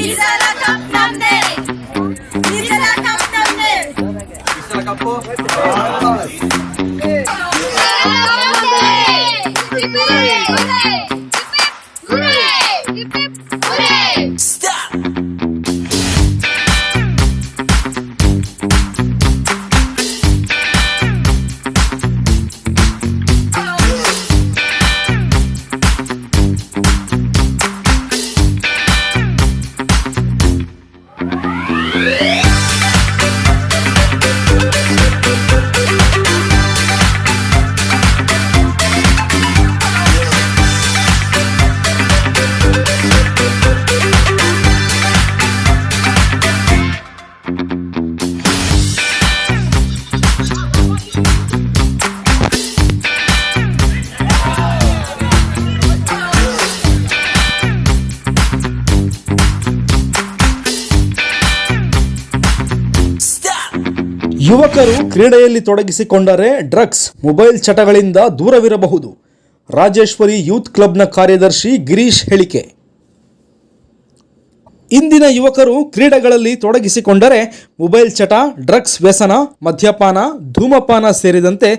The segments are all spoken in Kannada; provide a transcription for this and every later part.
Nisala Cup Namne! Nisala Cup Namne! Nisala Cup po? ಯುವಕರು ಕ್ರೀಡೆಯಲ್ಲಿ ತೊಡಗಿಸಿಕೊಂಡರೆ ಡ್ರಗ್ಸ್, ಮೊಬೈಲ್ ಚಟಗಳಿಂದ ದೂರವಿರಬಹುದು. ರಾಜೇಶ್ವರಿ ಯೂತ್ ಕ್ಲಬ್ನ ಕಾರ್ಯದರ್ಶಿ ಗಿರೀಶ್ ಹೇಳಿಕೆ. ಇಂದಿನ ಯುವಕರು ಕ್ರೀಡೆಗಳಲ್ಲಿ ತೊಡಗಿಸಿಕೊಂಡರೆ ಮೊಬೈಲ್ ಚಟ, ಡ್ರಗ್ಸ್ ವ್ಯಸನ, ಮದ್ಯಪಾನ, ಧೂಮಪಾನ ಸೇರಿದಂತೆ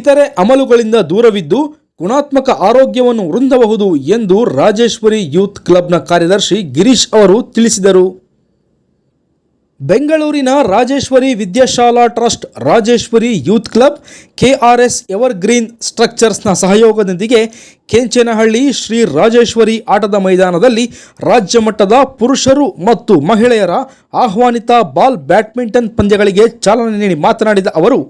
ಇತರೆ ಅಮಲುಗಳಿಂದ ದೂರವಿದ್ದು ಗುಣಾತ್ಮಕ ಆರೋಗ್ಯವನ್ನು ವೃಂದಬಹುದು ಎಂದು ರಾಜೇಶ್ವರಿ ಯೂತ್ ಕ್ಲಬ್ನ ಕಾರ್ಯದರ್ಶಿ ಗಿರೀಶ್ ಅವರು ತಿಳಿಸಿದರು. ಬೆಂಗಳೂರಿನ Rajeshwari Vidyashala trust, Rajeshwari youth club, KRS evergreen ಸ್ಟ್ರಕ್ಚರ್ಸ್ನ ಸಹಯೋಗದೊಂದಿಗೆ ಕೆಂಚನಹಳ್ಳಿ ಶ್ರೀ ರಾಜೇಶ್ವರಿ ಆಟದ ಮೈದಾನದಲ್ಲಿ ರಾಜ್ಯ ಮಟ್ಟದ ಪುರುಷರು ಮತ್ತು ಮಹಿಳೆಯರ ಆಹ್ವಾನಿತ ಬಾಲ್ ಬ್ಯಾಡ್ಮಿಂಟನ್ ಪಂದ್ಯಗಳಿಗೆ ಚಾಲನೆ ನೀಡಿ ಮಾತನಾಡಿದ ಅವರು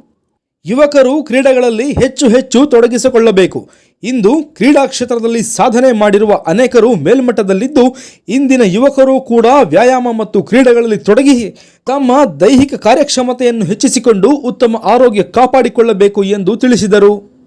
ಯುವಕರು ಕ್ರೀಡೆಗಳಲ್ಲಿ ಹೆಚ್ಚು ಹೆಚ್ಚು ತೊಡಗಿಸಿಕೊಳ್ಳಬೇಕು. ಇಂದು ಕ್ರೀಡಾ ಕ್ಷೇತ್ರದಲ್ಲಿ ಸಾಧನೆ ಮಾಡಿರುವ ಅನೇಕರು ಮೇಲ್ಮಟ್ಟದಲ್ಲಿದ್ದು, ಇಂದಿನ ಯುವಕರು ಕೂಡ ವ್ಯಾಯಾಮ ಮತ್ತು ಕ್ರೀಡೆಗಳಲ್ಲಿ ತೊಡಗಿ ತಮ್ಮ ದೈಹಿಕ ಕಾರ್ಯಕ್ಷಮತೆಯನ್ನು ಹೆಚ್ಚಿಸಿಕೊಂಡು ಉತ್ತಮ ಆರೋಗ್ಯ ಕಾಪಾಡಿಕೊಳ್ಳಬೇಕು ಎಂದು ತಿಳಿಸಿದರು.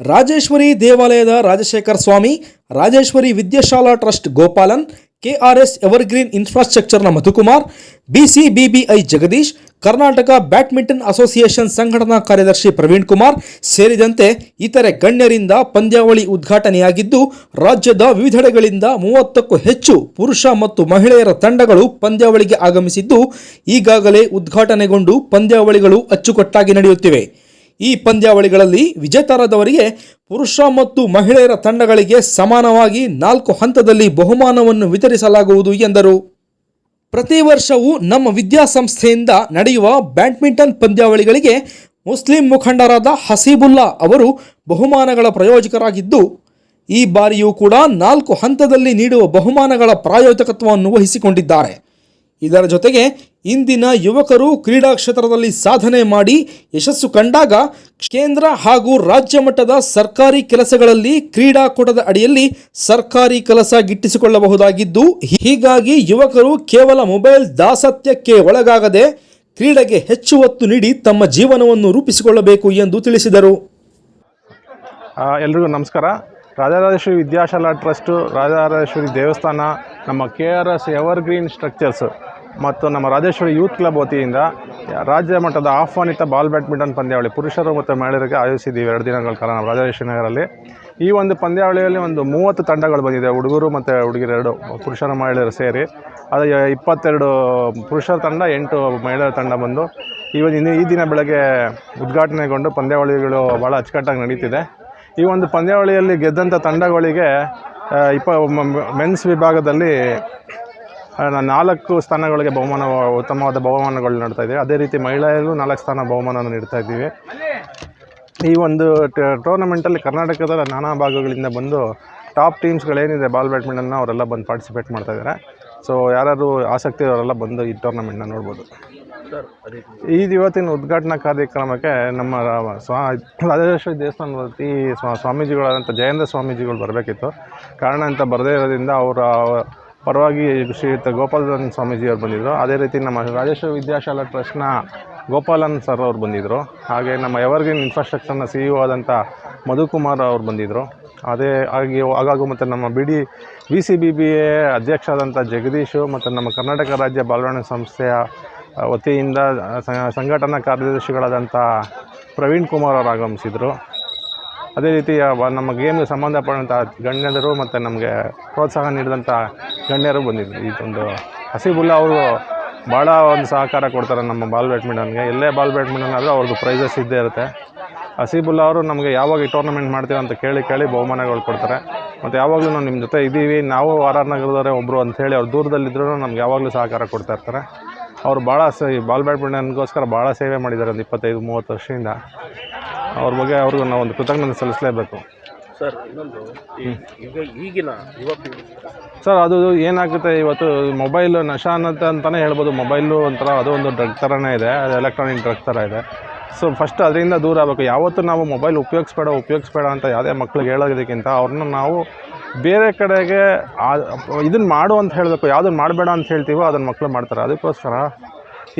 ರಾಜೇಶ್ವರಿ ದೇವಾಲಯದ Rajashekhar Swamy, Rajeshwari Vidyashala trust Gopalan, KRS evergreen ಇನ್ಫ್ರಾಸ್ಟ್ರಕ್ಚರ್ನ Madhukumar, BCBBI Jagadish, Karnataka badminton association ಸಂಘಟನಾ ಕಾರ್ಯದರ್ಶಿ ಪ್ರವೀಣ್ ಕುಮಾರ್ ಸೇರಿದಂತೆ ಇತರೆ ಗಣ್ಯರಿಂದ ಪಂದ್ಯಾವಳಿ ಉದ್ಘಾಟನೆಯಾಗಿದ್ದು, ರಾಜ್ಯದ ವಿವಿಧೆಡೆಗಳಿಂದ ಮೂವತ್ತಕ್ಕೂ ಹೆಚ್ಚು ಪುರುಷ ಮತ್ತು ಮಹಿಳೆಯರ ತಂಡಗಳು ಪಂದ್ಯಾವಳಿಗೆ ಆಗಮಿಸಿದ್ದು, ಈಗಾಗಲೇ ಉದ್ಘಾಟನೆಗೊಂಡು ಪಂದ್ಯಾವಳಿಗಳು ಅಚ್ಚುಕಟ್ಟಾಗಿ ನಡೆಯುತ್ತಿವೆ. ಈ ಪಂದ್ಯಾವಳಿಗಳಲ್ಲಿ ವಿಜೇತರಾದವರಿಗೆ ಪುರುಷ ಮತ್ತು ಮಹಿಳೆಯರ ತಂಡಗಳಿಗೆ ಸಮಾನವಾಗಿ ನಾಲ್ಕು ಹಂತದಲ್ಲಿ ಬಹುಮಾನವನ್ನು ವಿತರಿಸಲಾಗುವುದು ಎಂದರು. ಪ್ರತಿ ವರ್ಷವೂ ನಮ್ಮ ವಿದ್ಯಾಸಂಸ್ಥೆಯಿಂದ ನಡೆಯುವ ಬ್ಯಾಡ್ಮಿಂಟನ್ ಪಂದ್ಯಾವಳಿಗಳಿಗೆ ಮುಸ್ಲಿಂ ಮುಖಂಡರಾದ ಹಸೀಬುಲ್ಲಾ ಅವರು ಬಹುಮಾನಗಳ ಪ್ರಾಯೋಜಕರಾಗಿದ್ದು, ಈ ಬಾರಿಯೂ ಕೂಡ ನಾಲ್ಕು ಹಂತದಲ್ಲಿ ನೀಡುವ ಬಹುಮಾನಗಳ ಪ್ರಾಯೋಜಕತ್ವವನ್ನು ವಹಿಸಿಕೊಂಡಿದ್ದಾರೆ. ಇದರ ಜೊತೆಗೆ ಇಂದಿನ ಯುವಕರು ಕ್ರೀಡಾ ಕ್ಷೇತ್ರದಲ್ಲಿ ಸಾಧನೆ ಮಾಡಿ ಯಶಸ್ಸು ಕಂಡಾಗ ಕೇಂದ್ರ ಹಾಗೂ ರಾಜ್ಯ ಮಟ್ಟದ ಸರ್ಕಾರಿ ಕೆಲಸಗಳಲ್ಲಿ ಕ್ರೀಡಾಕೂಟದ ಅಡಿಯಲ್ಲಿ ಸರ್ಕಾರಿ ಕೆಲಸ ಗಿಟ್ಟಿಸಿಕೊಳ್ಳಬಹುದಾಗಿದ್ದು, ಹೀಗಾಗಿ ಯುವಕರು ಕೇವಲ ಮೊಬೈಲ್ ದಾಸತ್ಯಕ್ಕೆ ಒಳಗಾಗದೆ ಕ್ರೀಡೆಗೆ ಹೆಚ್ಚು ಒತ್ತು ನೀಡಿ ತಮ್ಮ ಜೀವನವನ್ನು ರೂಪಿಸಿಕೊಳ್ಳಬೇಕು ಎಂದು ತಿಳಿಸಿದರು. ಎಲ್ರಿಗೂ ನಮಸ್ಕಾರ. ರಾಜರಾಜೇಶ್ವರಿ ವಿದ್ಯಾಶಾಲಾ ಟ್ರಸ್ಟು, ರಾಜರಾಜೇಶ್ವರಿ ದೇವಸ್ಥಾನ, ನಮ್ಮ K R S evergreen structures ಮತ್ತು ನಮ್ಮ ರಾಜೇಶ್ವರಿ ಯೂತ್ ಕ್ಲಬ್ ವತಿಯಿಂದ ರಾಜ್ಯ ಮಟ್ಟದ ಆಹ್ವಾನಿತ ಬಾಲ್ ಬ್ಯಾಡ್ಮಿಂಟನ್ ಪಂದ್ಯಾವಳಿ ಪುರುಷರು ಮತ್ತು ಮಹಿಳೆಯರಿಗೆ ಆಯೋಜಿಸಿದ್ದೀವಿ. ಎರಡು ದಿನಗಳ ಕಾಲ ನಮ್ಮ ರಾಜರಾಜೇಶ್ವರಿ ಈ ಒಂದು ಪಂದ್ಯಾವಳಿಯಲ್ಲಿ ಒಂದು ಮೂವತ್ತು ತಂಡಗಳು ಬಂದಿದೆ. ಹುಡುಗರು ಮತ್ತು ಹುಡುಗಿರು ಎರಡು, ಪುರುಷರ ಮಹಿಳೆಯರು ಸೇರಿ. ಅದು ಇಪ್ಪತ್ತೆರಡು ಪುರುಷರ ತಂಡ, ಎಂಟು ಮಹಿಳೆಯರ ತಂಡ ಬಂದು ಈ ಒಂದು ಈ ದಿನ ಬೆಳಗ್ಗೆ ಉದ್ಘಾಟನೆಗೊಂಡು ಪಂದ್ಯಾವಳಿಗಳು ಭಾಳ ಅಚ್ಚುಕಟ್ಟಾಗಿ ನಡೀತಿದೆ. ಈ ಒಂದು ಪಂದ್ಯಾವಳಿಯಲ್ಲಿ ಗೆದ್ದಂಥ ತಂಡಗಳಿಗೆ ಇಪ್ಪ ಮೆನ್ಸ್ ವಿಭಾಗದಲ್ಲಿ ನಾಲ್ಕು ಸ್ಥಾನಗಳಿಗೆ ಬಹುಮಾನ, ಉತ್ತಮವಾದ ಬಹುಮಾನಗಳು ನೀಡ್ತಾ ಇದ್ದೀವಿ ಅದೇ ರೀತಿ ಮಹಿಳೆಯರಿಗೂ ನಾಲ್ಕು ಸ್ಥಾನ ಬಹುಮಾನವನ್ನು ನೀಡ್ತಾ ಇದ್ದೀವಿ. ಈ ಒಂದು ಟೂರ್ನಮೆಂಟಲ್ಲಿ ಕರ್ನಾಟಕದ ನಾನಾ ಭಾಗಗಳಿಂದ ಬಂದು ಟಾಪ್ ಟೀಮ್ಸ್ಗಳೇನಿದೆ ಬಾಲ್ ಬ್ಯಾಡ್ಮಿಂಟನ್ನ ಅವರೆಲ್ಲ ಬಂದು ಪಾರ್ಟಿಸಿಪೇಟ್ ಮಾಡ್ತಾ ಇದ್ದಾರೆ ಸೊ ಯಾರು ಆಸಕ್ತಿ ಅವರೆಲ್ಲ ಬಂದು ಈ ಟೂರ್ನಮೆಂಟ್ನ ನೋಡ್ಬೋದು. ಈ ಇವತ್ತಿನ ಉದ್ಘಾಟನಾ ಕಾರ್ಯಕ್ರಮಕ್ಕೆ ನಮ್ಮ ಸ್ವಾ ರಾಜೇಶ್ವರಿ ದೇವಸ್ಥಾನ ವತಿ ಸ್ವಾ ಸ್ವಾಮೀಜಿಗಳಾದಂಥ ಜಯೇಂದ್ರ ಸ್ವಾಮೀಜಿಗಳು ಬರಬೇಕಿತ್ತು. ಕಾರಣ ಅಂತ ಬರದೇ ಇರೋದ್ರಿಂದ ಅವರ ಪರವಾಗಿ ಶ್ರೀಯುತ ಗೋಪಾಲನ್ ಸ್ವಾಮೀಜಿ ಅವ್ರು ಬಂದಿದ್ದರು ಅದೇ ರೀತಿ ನಮ್ಮ ರಾಜೇಶ್ವರಿ ವಿದ್ಯಾಶಾಲಾ ಟ್ರಸ್ಟ್ನ ಗೋಪಾಲನ್ ಸರ್ ಅವರು ಬಂದಿದ್ದರು ಹಾಗೆ ನಮ್ಮ ಎವರ್ಗ್ರೀನ್ ಇನ್ಫ್ರಾಸ್ಟ್ರಕ್ಚರ್ನ ಸಿ ಇ ಆದಂಥ ಮಧುಕುಮಾರ್ ಅವರು ಬಂದಿದ್ದರು ಅದೇ ಹಾಗೆ ಆಗಾಗ ಮತ್ತು ನಮ್ಮ B D V C B B A ಅಧ್ಯಕ್ಷರಾದಂಥ ಜಗದೀಶು ಮತ್ತು ನಮ್ಮ ಕರ್ನಾಟಕ ರಾಜ್ಯ ಬಾಲವಾಣಿ ಸಂಸ್ಥೆಯ ವತಿಯಿಂದ ಸಂಘಟನಾ ಕಾರ್ಯದರ್ಶಿಗಳಾದಂಥ ಪ್ರವೀಣ್ ಕುಮಾರ್ ಅವರು ಆಗಮಿಸಿದರು. ಅದೇ ರೀತಿ ನಮ್ಮ ಗೇಮ್ಗೆ ಸಂಬಂಧಪಟ್ಟಂಥ ಗಣ್ಯರು ಮತ್ತು ನಮಗೆ ಪ್ರೋತ್ಸಾಹ ನೀಡಿದಂಥ ಗಣ್ಯರು ಬಂದಿದ್ರು. ಇದೊಂದು ಹಸಿಬುಲ್ಲ ಅವರು ಭಾಳ ಒಂದು ಸಹಕಾರ ಕೊಡ್ತಾರೆ ನಮ್ಮ ಬಾಲ್ ಬ್ಯಾಡ್ಮಿಂಟನ್ಗೆ. ಎಲ್ಲೇ ಬಾಲ್ ಬ್ಯಾಡ್ಮಿಂಟನ್ ಆದರೂ ಅವ್ರದ್ದು ಪ್ರೈಸಸ್ ಇದ್ದೇ ಇರುತ್ತೆ. ಹಸಿಬುಲ್ಲ ಅವರು ನಮಗೆ ಯಾವಾಗ ಈ ಟೂರ್ನಮೆಂಟ್ ಮಾಡ್ತೀವಿ ಅಂತ ಕೇಳಿ ಕೇಳಿ ಬಹುಮಾನಗಳು ಕೊಡ್ತಾರೆ. ಮತ್ತು ಯಾವಾಗಲೂ ನಾವು ನಿಮ್ಮ ಜೊತೆ ಇದ್ದೀವಿ. ನಾವು ಆರ್ ಆರ್ ನಗರದವರೇ ಒಬ್ಬರು ಅಂಥೇಳಿ ಅವ್ರು ದೂರದಲ್ಲಿದ್ದರೂ ನಮ್ಗೆ ಯಾವಾಗಲೂ ಸಹಕಾರ ಕೊಡ್ತಾ ಇರ್ತಾರೆ. ಅವ್ರು ಭಾಳ ಸ ಈ ಬಾಲ್ ಬ್ಯಾಡ್ಮಿಂಟನ್ಗೋಸ್ಕರ ಭಾಳ ಸೇವೆ ಮಾಡಿದ್ದಾರೆ ಒಂದು ಇಪ್ಪತ್ತೈದು ಮೂವತ್ತು ವರ್ಷದಿಂದ. ಅವ್ರ ಬಗ್ಗೆ ಅವ್ರಿಗೂ ನಾವು ಒಂದು ಕೃತಜ್ಞತೆ ಸಲ್ಲಿಸಲೇಬೇಕು. ಸರ್ ಇನ್ನೊಂದು ಈಗ ಈಗಿನ ಯುವ ಸರ್ ಅದು ಏನಾಗುತ್ತೆ ಇವತ್ತು ಮೊಬೈಲ್ ನಶ ಅನ್ನತ್ತೆ ಅಂತಲೇ ಹೇಳ್ಬೋದು. ಮೊಬೈಲು ಒಂಥರ ಅದು ಒಂದು ಡ್ರಗ್ ಥರನೇ ಇದೆ ಅದು ಎಲೆಕ್ಟ್ರಾನಿಕ್ ಡ್ರಗ್ ಥರ ಇದೆ. ಸೊ ಫಸ್ಟ್ ಅದರಿಂದ ದೂರ ಆಗಬೇಕು. ಯಾವತ್ತೂ ನಾವು ಮೊಬೈಲ್ ಉಪಯೋಗಿಸ್ಬೇಡ ಉಪಯೋಗಿಸ್ಬೇಡ ಅಂತ ಯಾವುದೇ ಮಕ್ಳಿಗೆ ಹೇಳೋದಕ್ಕಿಂತ ಅವ್ರನ್ನ ನಾವು ಬೇರೆ ಕಡೆಗೆ ಇದನ್ನು ಮಾಡು ಅಂತ ಹೇಳಬೇಕು ಯಾವುದನ್ನು ಮಾಡಬೇಡ ಅಂತ ಹೇಳ್ತೀವೋ ಅದನ್ನು ಮಕ್ಕಳು ಮಾಡ್ತಾರೆ. ಅದಕ್ಕೋಸ್ಕರ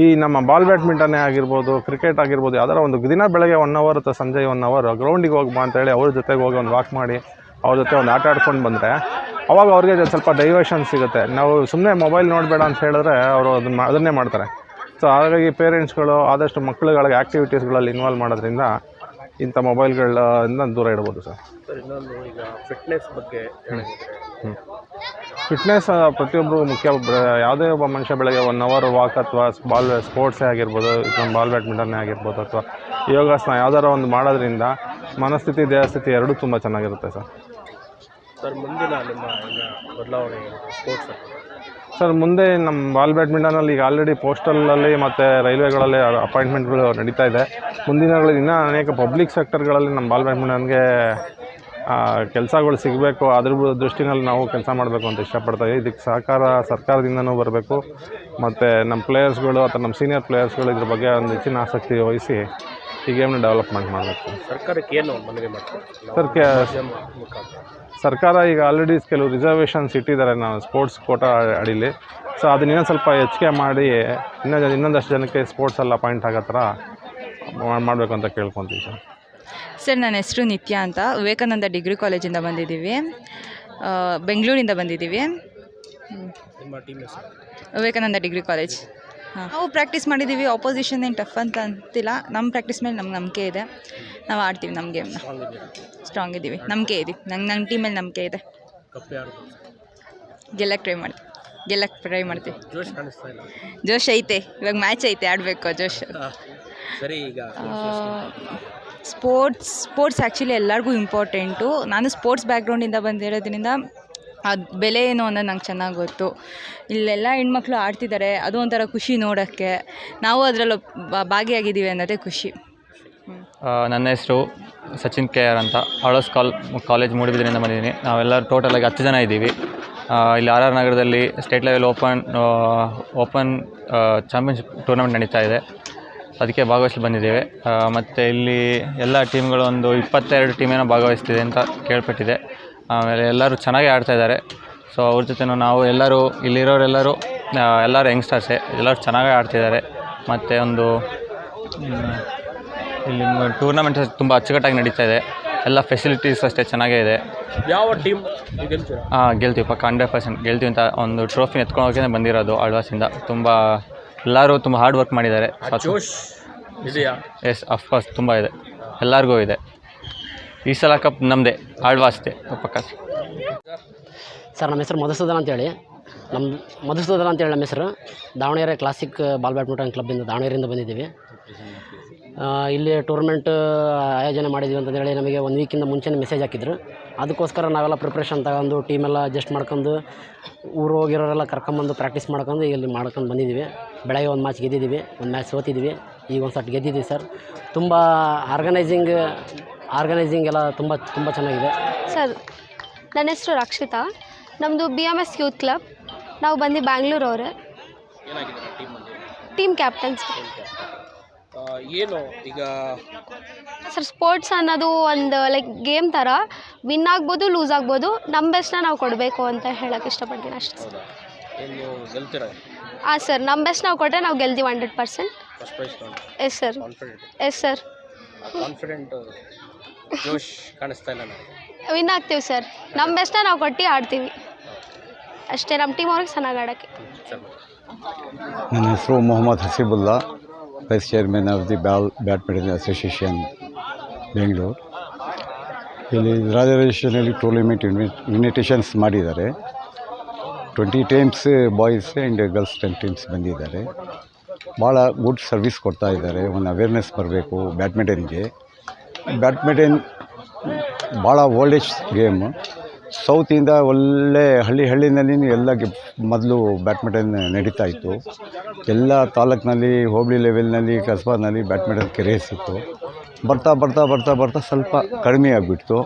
ಈ ನಮ್ಮ ಬಾಲ್ ಬ್ಯಾಡ್ಮಿಂಟನ್ನೇ ಆಗಿರ್ಬೋದು, ಕ್ರಿಕೆಟ್ ಆಗಿರ್ಬೋದು, ಯಾವ್ದಾರ ಒಂದು ದಿನ ಬೆಳಗ್ಗೆ ಒನ್ ಅವರ್ ಅಥವಾ ಸಂಜೆ ಒನ್ ಅವರ್ ಗ್ರೌಂಡಿಗೆ ಹೋಗಿ ಬಾ ಅಂತೇಳಿ ಅವ್ರ ಜೊತೆಗೆ ಹೋಗಿ ಒಂದು ವಾಕ್ ಮಾಡಿ, ಅವ್ರ ಜೊತೆ ಒಂದು ಆಟ ಆಡ್ಕೊಂಡು ಬಂದರೆ ಅವಾಗ ಅವ್ರಿಗೆ ಸ್ವಲ್ಪ ಡೈವರ್ಷನ್ ಸಿಗುತ್ತೆ. ನಾವು ಸುಮ್ಮನೆ ಮೊಬೈಲ್ ನೋಡಬೇಡ ಅಂತ ಹೇಳಿದ್ರೆ ಅವರು ಅದನ್ನ ಅದನ್ನೇ ಮಾಡ್ತಾರೆ. ಸೊ ಹಾಗಾಗಿ ಪೇರೆಂಟ್ಸ್ಗಳು ಆದಷ್ಟು ಮಕ್ಕಳುಗಳಿಗೆ ಆ್ಯಕ್ಟಿವಿಟೀಸ್ಗಳಲ್ಲಿ ಇನ್ವಾಲ್ವ್ ಮಾಡೋದ್ರಿಂದ ಇಂಥ ಮೊಬೈಲ್ಗಳಿಂದ ದೂರ ಇಡ್ಬೋದು ಸರ್. ಸರ್ ಇನ್ನೊಂದು ಈಗ ಫಿಟ್ನೆಸ್ ಬಗ್ಗೆ ಹೇಳಿದ್ರೆ ಫಿಟ್ನೆಸ್ ಪ್ರತಿಯೊಬ್ಬರು ಮುಖ್ಯ ಯಾವುದೇ ಒಬ್ಬ ಮನುಷ್ಯ ಬೆಳಗ್ಗೆ ಒನ್ ಅವರ್ ವಾಕ್ ಅಥವಾ ಬಾಲ್ ಸ್ಪೋರ್ಟ್ಸೇ ಆಗಿರ್ಬೋದು ಬಾಲ್ ಬ್ಯಾಡ್ಮಿಂಟನ್ನೇ ಆಗಿರ್ಬೋದು ಅಥವಾ ಯೋಗಾಸನ ಯಾವ್ದಾರ ಒಂದು ಮಾಡೋದ್ರಿಂದ ಮನಸ್ಥಿತಿ ದೇಹಸ್ಥಿತಿ ಎರಡೂ ತುಂಬ ಚೆನ್ನಾಗಿರುತ್ತೆ ಸರ್. ಸರ್ ಮುಂದಿನ ನಿಮ್ಮ ಬದಲಾವಣೆ ಸ್ಪೋರ್ಟ್ಸ್ ಸರ್ ಮುಂದೆ ನಮ್ಮ ಬಾಲ್ ಬ್ಯಾಡ್ಮಿಂಟನಲ್ಲಿ ಈಗ ಆಲ್ರೆಡಿ ಪೋಸ್ಟಲಲ್ಲಿ ಮತ್ತು ರೈಲ್ವೆಗಳಲ್ಲಿ ಅಪಾಯಿಂಟ್ಮೆಂಟ್ಗಳು ನಡೀತಾ ಇದೆ. ಮುಂದಿನ ಇನ್ನೂ ಅನೇಕ ಪಬ್ಲಿಕ್ ಸೆಕ್ಟರ್ಗಳಲ್ಲಿ ನಮ್ಮ ಬಾಲ್ ಬ್ಯಾಡ್ಮಿಂಟನ್ಗೆ ಕೆಲಸಗಳು ಸಿಗಬೇಕು. ಅದ್ರ ದೃಷ್ಟಿನಲ್ಲಿ ನಾವು ಕೆಲಸ ಮಾಡಬೇಕು ಅಂತ ಇಷ್ಟಪಡ್ತಾ ಇದ್ದೀವಿ. ಇದಕ್ಕೆ ಸಹಕಾರ ಸರ್ಕಾರದಿಂದನೂ ಬರಬೇಕು. ಮತ್ತು ನಮ್ಮ ಪ್ಲೇಯರ್ಸ್ಗಳು ಅಥವಾ ನಮ್ಮ ಸೀನಿಯರ್ ಪ್ಲೇಯರ್ಸ್ಗಳು ಇದ್ರ ಬಗ್ಗೆ ಒಂದು ಹೆಚ್ಚಿನ ಆಸಕ್ತಿ ವಹಿಸಿ ಈ ಗೇಮ್ನ ಡೆವಲಪ್ಮೆಂಟ್ ಮಾಡಬೇಕು. ಸರ್ಕಾರಕ್ಕೆ ಏನು ಮನವಿ ಮಾಡ್ತಾರೆ? ಸರ್ ಕೆ ಸರ್ಕಾರ ಈಗ ಆಲ್ರೆಡಿ ಕೆಲವು ರಿಸರ್ವೇಷನ್ಸ್ ಇಟ್ಟಿದ್ದಾರೆ ನಾವು ಸ್ಪೋರ್ಟ್ಸ್ ಕೋಟಾ ಅಡಿಲಿ. ಸೊ ಅದನ್ನ ಇನ್ನೊಂದು ಸ್ವಲ್ಪ ಹೆಚ್ಚಿಗೆ ಮಾಡಿ ಇನ್ನೂ ಇನ್ನೊಂದಷ್ಟು ಜನಕ್ಕೆ ಸ್ಪೋರ್ಟ್ಸಲ್ಲಿ ಅಪಾಯಿಂಟ್ ಆಗೋ ಥರ ಮಾಡಬೇಕು ಅಂತ ಕೇಳ್ಕೊತೀವಿ ಸರ್. ಸರ್ ನನ್ನ ಹೆಸರು ನಿತ್ಯ ಅಂತ. ವಿವೇಕಾನಂದ ಡಿಗ್ರಿ ಕಾಲೇಜಿಂದ ಬಂದಿದ್ದೀವಿ. ಬೆಂಗಳೂರಿಂದ ಬಂದಿದ್ದೀವಿ. Vivekananda degree college. ನಾವು ಪ್ರಾಕ್ಟೀಸ್ ಮಾಡಿದ್ದೀವಿ ಆಪೋಸಿಷನ್ ಏನು ಟಫ್ ಅಂತ ಅಂತಿಲ್ಲ. ನಮ್ಮ ಪ್ರಾಕ್ಟೀಸ್ ಮೇಲೆ ನಮ್ಗೆ ನಂಬಿಕೆ ಇದೆ. ನಾವು ಆಡ್ತೀವಿ ನಮ್ಮ ಗೇಮ್ನ ಸ್ಟ್ರಾಂಗ್ ಇದ್ದೀವಿ. ನಂಬಿಕೆ ಇದೆ. ನಂಗೆ ನನ್ನ ಟೀಮ್ ಮೇಲೆ ನಂಬಿಕೆ ಇದೆ. ಗೆಲ್ಲಕ್ಕೆ ಟ್ರೈ ಮಾಡ್ತೀವಿ. ಗೆಲ್ಲಕ್ಕೆ ಟ್ರೈ ಮಾಡ್ತೀವಿ. ಜೋಶ್ ಐತೆ. ಇವಾಗ ಮ್ಯಾಚ್ ಐತೆ ಆಡಬೇಕು ಜೋಶ್. ಸ್ಪೋರ್ಟ್ಸ್ ಸ್ಪೋರ್ಟ್ಸ್ ಆ್ಯಕ್ಚುಲಿ ಎಲ್ಲರಿಗೂ ಇಂಪಾರ್ಟೆಂಟು ನಾನು ಸ್ಪೋರ್ಟ್ಸ್ ಬ್ಯಾಕ್ಗ್ರೌಂಡಿಂದ ಬಂದಿರೋದ್ರಿಂದ ಅದು ಬೆಲೆ ಏನು ಅನ್ನೋದು ನಂಗೆ ಚೆನ್ನಾಗಿ ಗೊತ್ತು. ಇಲ್ಲೆಲ್ಲ ಹೆಣ್ಮಕ್ಳು ಆಡ್ತಿದ್ದಾರೆ ಅದು ಒಂಥರ ಖುಷಿ ನೋಡೋಕ್ಕೆ. ನಾವು ಅದರಲ್ಲೂ ಭಾಗಿಯಾಗಿದ್ದೀವಿ ಅನ್ನೋದೇ ಖುಷಿ. ನನ್ನ ಹೆಸರು ಸಚಿನ್ ಕೆ ಆರ್ ಅಂತ. ಆಳೋಸ್ ಕಾಲ್, ಕಾಲೇಜ್ ಮೂಡಿಬಿದ್ರಿಂದ ಬಂದಿದ್ದೀನಿ. ನಾವೆಲ್ಲರೂ ಟೋಟಲಾಗಿ ಹತ್ತು ಜನ ಇದ್ದೀವಿ. ಇಲ್ಲಿ ಆರ್ ಆರ್ ನಗರದಲ್ಲಿ state level open open championship tournament ನಡೀತಾ ಇದೆ. ಅದಕ್ಕೆ ಭಾಗವಹಿಸಿ ಬಂದಿದ್ದೇವೆ. ಮತ್ತು ಇಲ್ಲಿ ಎಲ್ಲ ಟೀಮ್ಗಳು ಒಂದು ಇಪ್ಪತ್ತೆರಡು ಟೀಮೇನೋ ಭಾಗವಹಿಸ್ತಿದೆ ಅಂತ ಕೇಳ್ಪಟ್ಟಿದೆ. ಆಮೇಲೆ ಎಲ್ಲರೂ ಚೆನ್ನಾಗಿ ಆಡ್ತಾ ಇದ್ದಾರೆ. ಸೊ ಅವ್ರ ಜೊತೆನೂ ನಾವು ಎಲ್ಲರೂ ಇಲ್ಲಿರೋರೆಲ್ಲರೂ ಎಲ್ಲರೂ ಯಂಗ್ಸ್ಟರ್ಸೇ ಎಲ್ಲರೂ ಚೆನ್ನಾಗೇ ಆಡ್ತಿದ್ದಾರೆ ಮತ್ತು ಒಂದು ಇಲ್ಲಿ ಟೂರ್ನಮೆಂಟ್ ತುಂಬ ಅಚ್ಚುಕಟ್ಟಾಗಿ ನಡೀತಾ ಇದೆ. ಎಲ್ಲ ಫೆಸಿಲಿಟೀಸ್ ಅಷ್ಟೇ ಚೆನ್ನಾಗೇ ಇದೆ. ಯಾವ ಟೀಮ್ ಹಾಂ ಗೆಲ್ತೀವಿ ಪಕ್ಕ ಹಂಡ್ರೆಡ್ ಪರ್ಸೆಂಟ್ ಗೆಲ್ತೀವಿ ಅಂತ ಒಂದು ಟ್ರೋಫಿ ಎತ್ಕೊಂಡು ಎತ್ಕೊಳ್ಳೋಕೆ ಬಂದಿರೋದು ಆಳ್ವಾಸಿಂದ ತುಂಬ ಎಲ್ಲರೂ ತುಂಬ ಹಾರ್ಡ್ ವರ್ಕ್ ಮಾಡಿದ್ದಾರೆ. ಎಸ್ ಅಫ್ಕೋರ್ಸ್ ತುಂಬ ಇದೆ. ಎಲ್ಲರಿಗೂ ಇದೆ. ಈ ಸಲ ಕಪ್ ನಮ್ಮದೇ ಆಳ್ವಾಸ್ದೆ ಪಕ್ಕ ಸರ್, ನಮ್ಮ ಹೆಸರು ಮಧುಸೂದನ ಅಂತೇಳಿ. ನಮ್ಮ ಮಧುಸೂದನ ಅಂತೇಳಿ ನಮ್ಮ ಹೆಸರು. ದಾವಣಗೆರೆ ಕ್ಲಾಸಿಕ್ ಬಾಲ್ ಬ್ಯಾಡ್ಮಿಂಟನ್ ಕ್ಲಬ್ಬಿಂದ ದಾವಣಗೆರೆಯಿಂದ ಬಂದಿದ್ದೀವಿ. ಇಲ್ಲಿ ಟೂರ್ನಮೆಂಟ್ ಆಯೋಜನೆ ಮಾಡಿದ್ವಿ ಅಂತಂದೇಳಿ ನಮಗೆ ಒಂದು ವೀಕಿಂದ ಮುಂಚೆನೇ ಮೆಸೇಜ್ ಹಾಕಿದ್ರು. ಅದಕ್ಕೋಸ್ಕರ ನಾವೆಲ್ಲ ಪ್ರಿಪ್ರೇಷನ್ ತಗೊಂಡು ಟೀಮೆಲ್ಲ ಅಡ್ಜಸ್ಟ್ ಮಾಡ್ಕೊಂಡು ಊರು ಹೋಗಿರೋರೆಲ್ಲ ಕರ್ಕೊಂಬಂದು ಪ್ರಾಕ್ಟೀಸ್ ಮಾಡ್ಕೊಂಡು ಇಲ್ಲಿ ಮಾಡ್ಕೊಂಡು ಬಂದಿದ್ದೀವಿ. ಬೆಳಗ್ಗೆ ಒಂದು ಮ್ಯಾಚ್ ಗೆದ್ದಿದ್ದೀವಿ, ಒಂದು ಮ್ಯಾಚ್ ಸೋತಿದ್ದೀವಿ. ಈಗ ಒಂದು ಸಟ್ ಗೆದ್ದಿದ್ದೀವಿ ಸರ್. ತುಂಬ ಆರ್ಗನೈಸಿಂಗ್ ಆರ್ಗನೈಸಿಂಗ್ ಎಲ್ಲ ತುಂಬ ತುಂಬ ಚೆನ್ನಾಗಿದೆ. ಸರ್ ನನ್ನ ಹೆಸರು ರಕ್ಷಿತಾ. ನಮ್ಮದು B M S youth club ನಾವು ಬಂದು ಬ್ಯಾಂಗ್ಳೂರವ್ರೆ ಅವರು. ಟೀಮ್ ಕ್ಯಾಪ್ಟನ್ ಏನು ಈಗ? ಸರ್ ಸ್ಪೋರ್ಟ್ಸ್ ಅನ್ನೋದು ಒಂದು ಲೈಕ್ ಗೇಮ್ ಥರ. ವಿನ್ ಆಗ್ಬೋದು ಲೂಸ್ ಆಗ್ಬೋದು. ನಮ್ಮ ಬೆಸ್ಟ್ನ ನಾವು ಕೊಡಬೇಕು ಅಂತ ಹೇಳೋಕ್ಕೆ ಇಷ್ಟಪಡ್ತೀನಿ ಅಷ್ಟೇ ಸರ್. ಹಾಂ ಸರ್ ನಮ್ಮ ಬೆಸ್ಟ್ ನಾವು ಕೊಟ್ಟರೆ ನಾವು ಗೆಲ್ತೀವಿ hundred percent yes sir yes sir confident ಜೋಶ್ ಕಾಣಿಸ್ತಾ ಇಲ್ಲ ನನಗೆ. ವಿನ್ ಆಗ್ತೀವಿ ಸರ್ ನಮ್ಮ ಬೆಸ್ಟ್ ನಾವು ಕೊಟ್ಟು ಆಡ್ತೀವಿ. ಅಷ್ಟೇ ನಮ್ಮ ಟೀಮ್ ಅವ್ರಿಗೆ ಚೆನ್ನಾಗಿ ಆಡೋಕ್ಕೆ. ನನ್ನ ಹೆಸರು Mohammed Haseebulla vice chairman of the ball badminton association Bengaluru ಇಲ್ಲಿ ರಾಜರಾಜೇಶ್ವರಿನಲ್ಲಿ ಟೂರ್ನಮೆಂಟ್ ಇನ್ವಿಟೇಷನ್ಸ್ ಮಾಡಿದ್ದಾರೆ. Twenty teams boys and girls ten teams ಬಂದಿದ್ದಾರೆ. ಭಾಳ ಗುಡ್ ಸರ್ವಿಸ್ ಕೊಡ್ತಾ ಇದ್ದಾರೆ. ಒಂದು ಅವೇರ್ನೆಸ್ ಬರಬೇಕು ಬ್ಯಾಡ್ಮಿಂಟನ್ಗೆ ಬ್ಯಾಡ್ಮಿಂಟನ್ ಭಾಳ ಓಲ್ಡೇಜ್ ಗೇಮು ಸೌತಿಂದ ಒಳ್ಳೆ ಹಳ್ಳಿ ಹಳ್ಳಿನಲ್ಲಿ ಎಲ್ಲ ಮೊದಲು ಬ್ಯಾಡ್ಮಿಂಟನ್ ನಡೀತಾ ಇತ್ತು. ಎಲ್ಲ ತಾಲೂಕಿನಲ್ಲಿ ಹೋಬಳಿ ಲೆವೆಲ್ನಲ್ಲಿ ಕಸ್ಬಾನಲ್ಲಿ ಬ್ಯಾಡ್ಮಿಂಟನ್ ಕ್ರೇಸ್ ಇತ್ತು. ಬರ್ತಾ ಬರ್ತಾ ಬರ್ತಾ ಬರ್ತಾ ಸ್ವಲ್ಪ ಕಡಿಮೆ ಆಗಿಬಿಡ್ತು.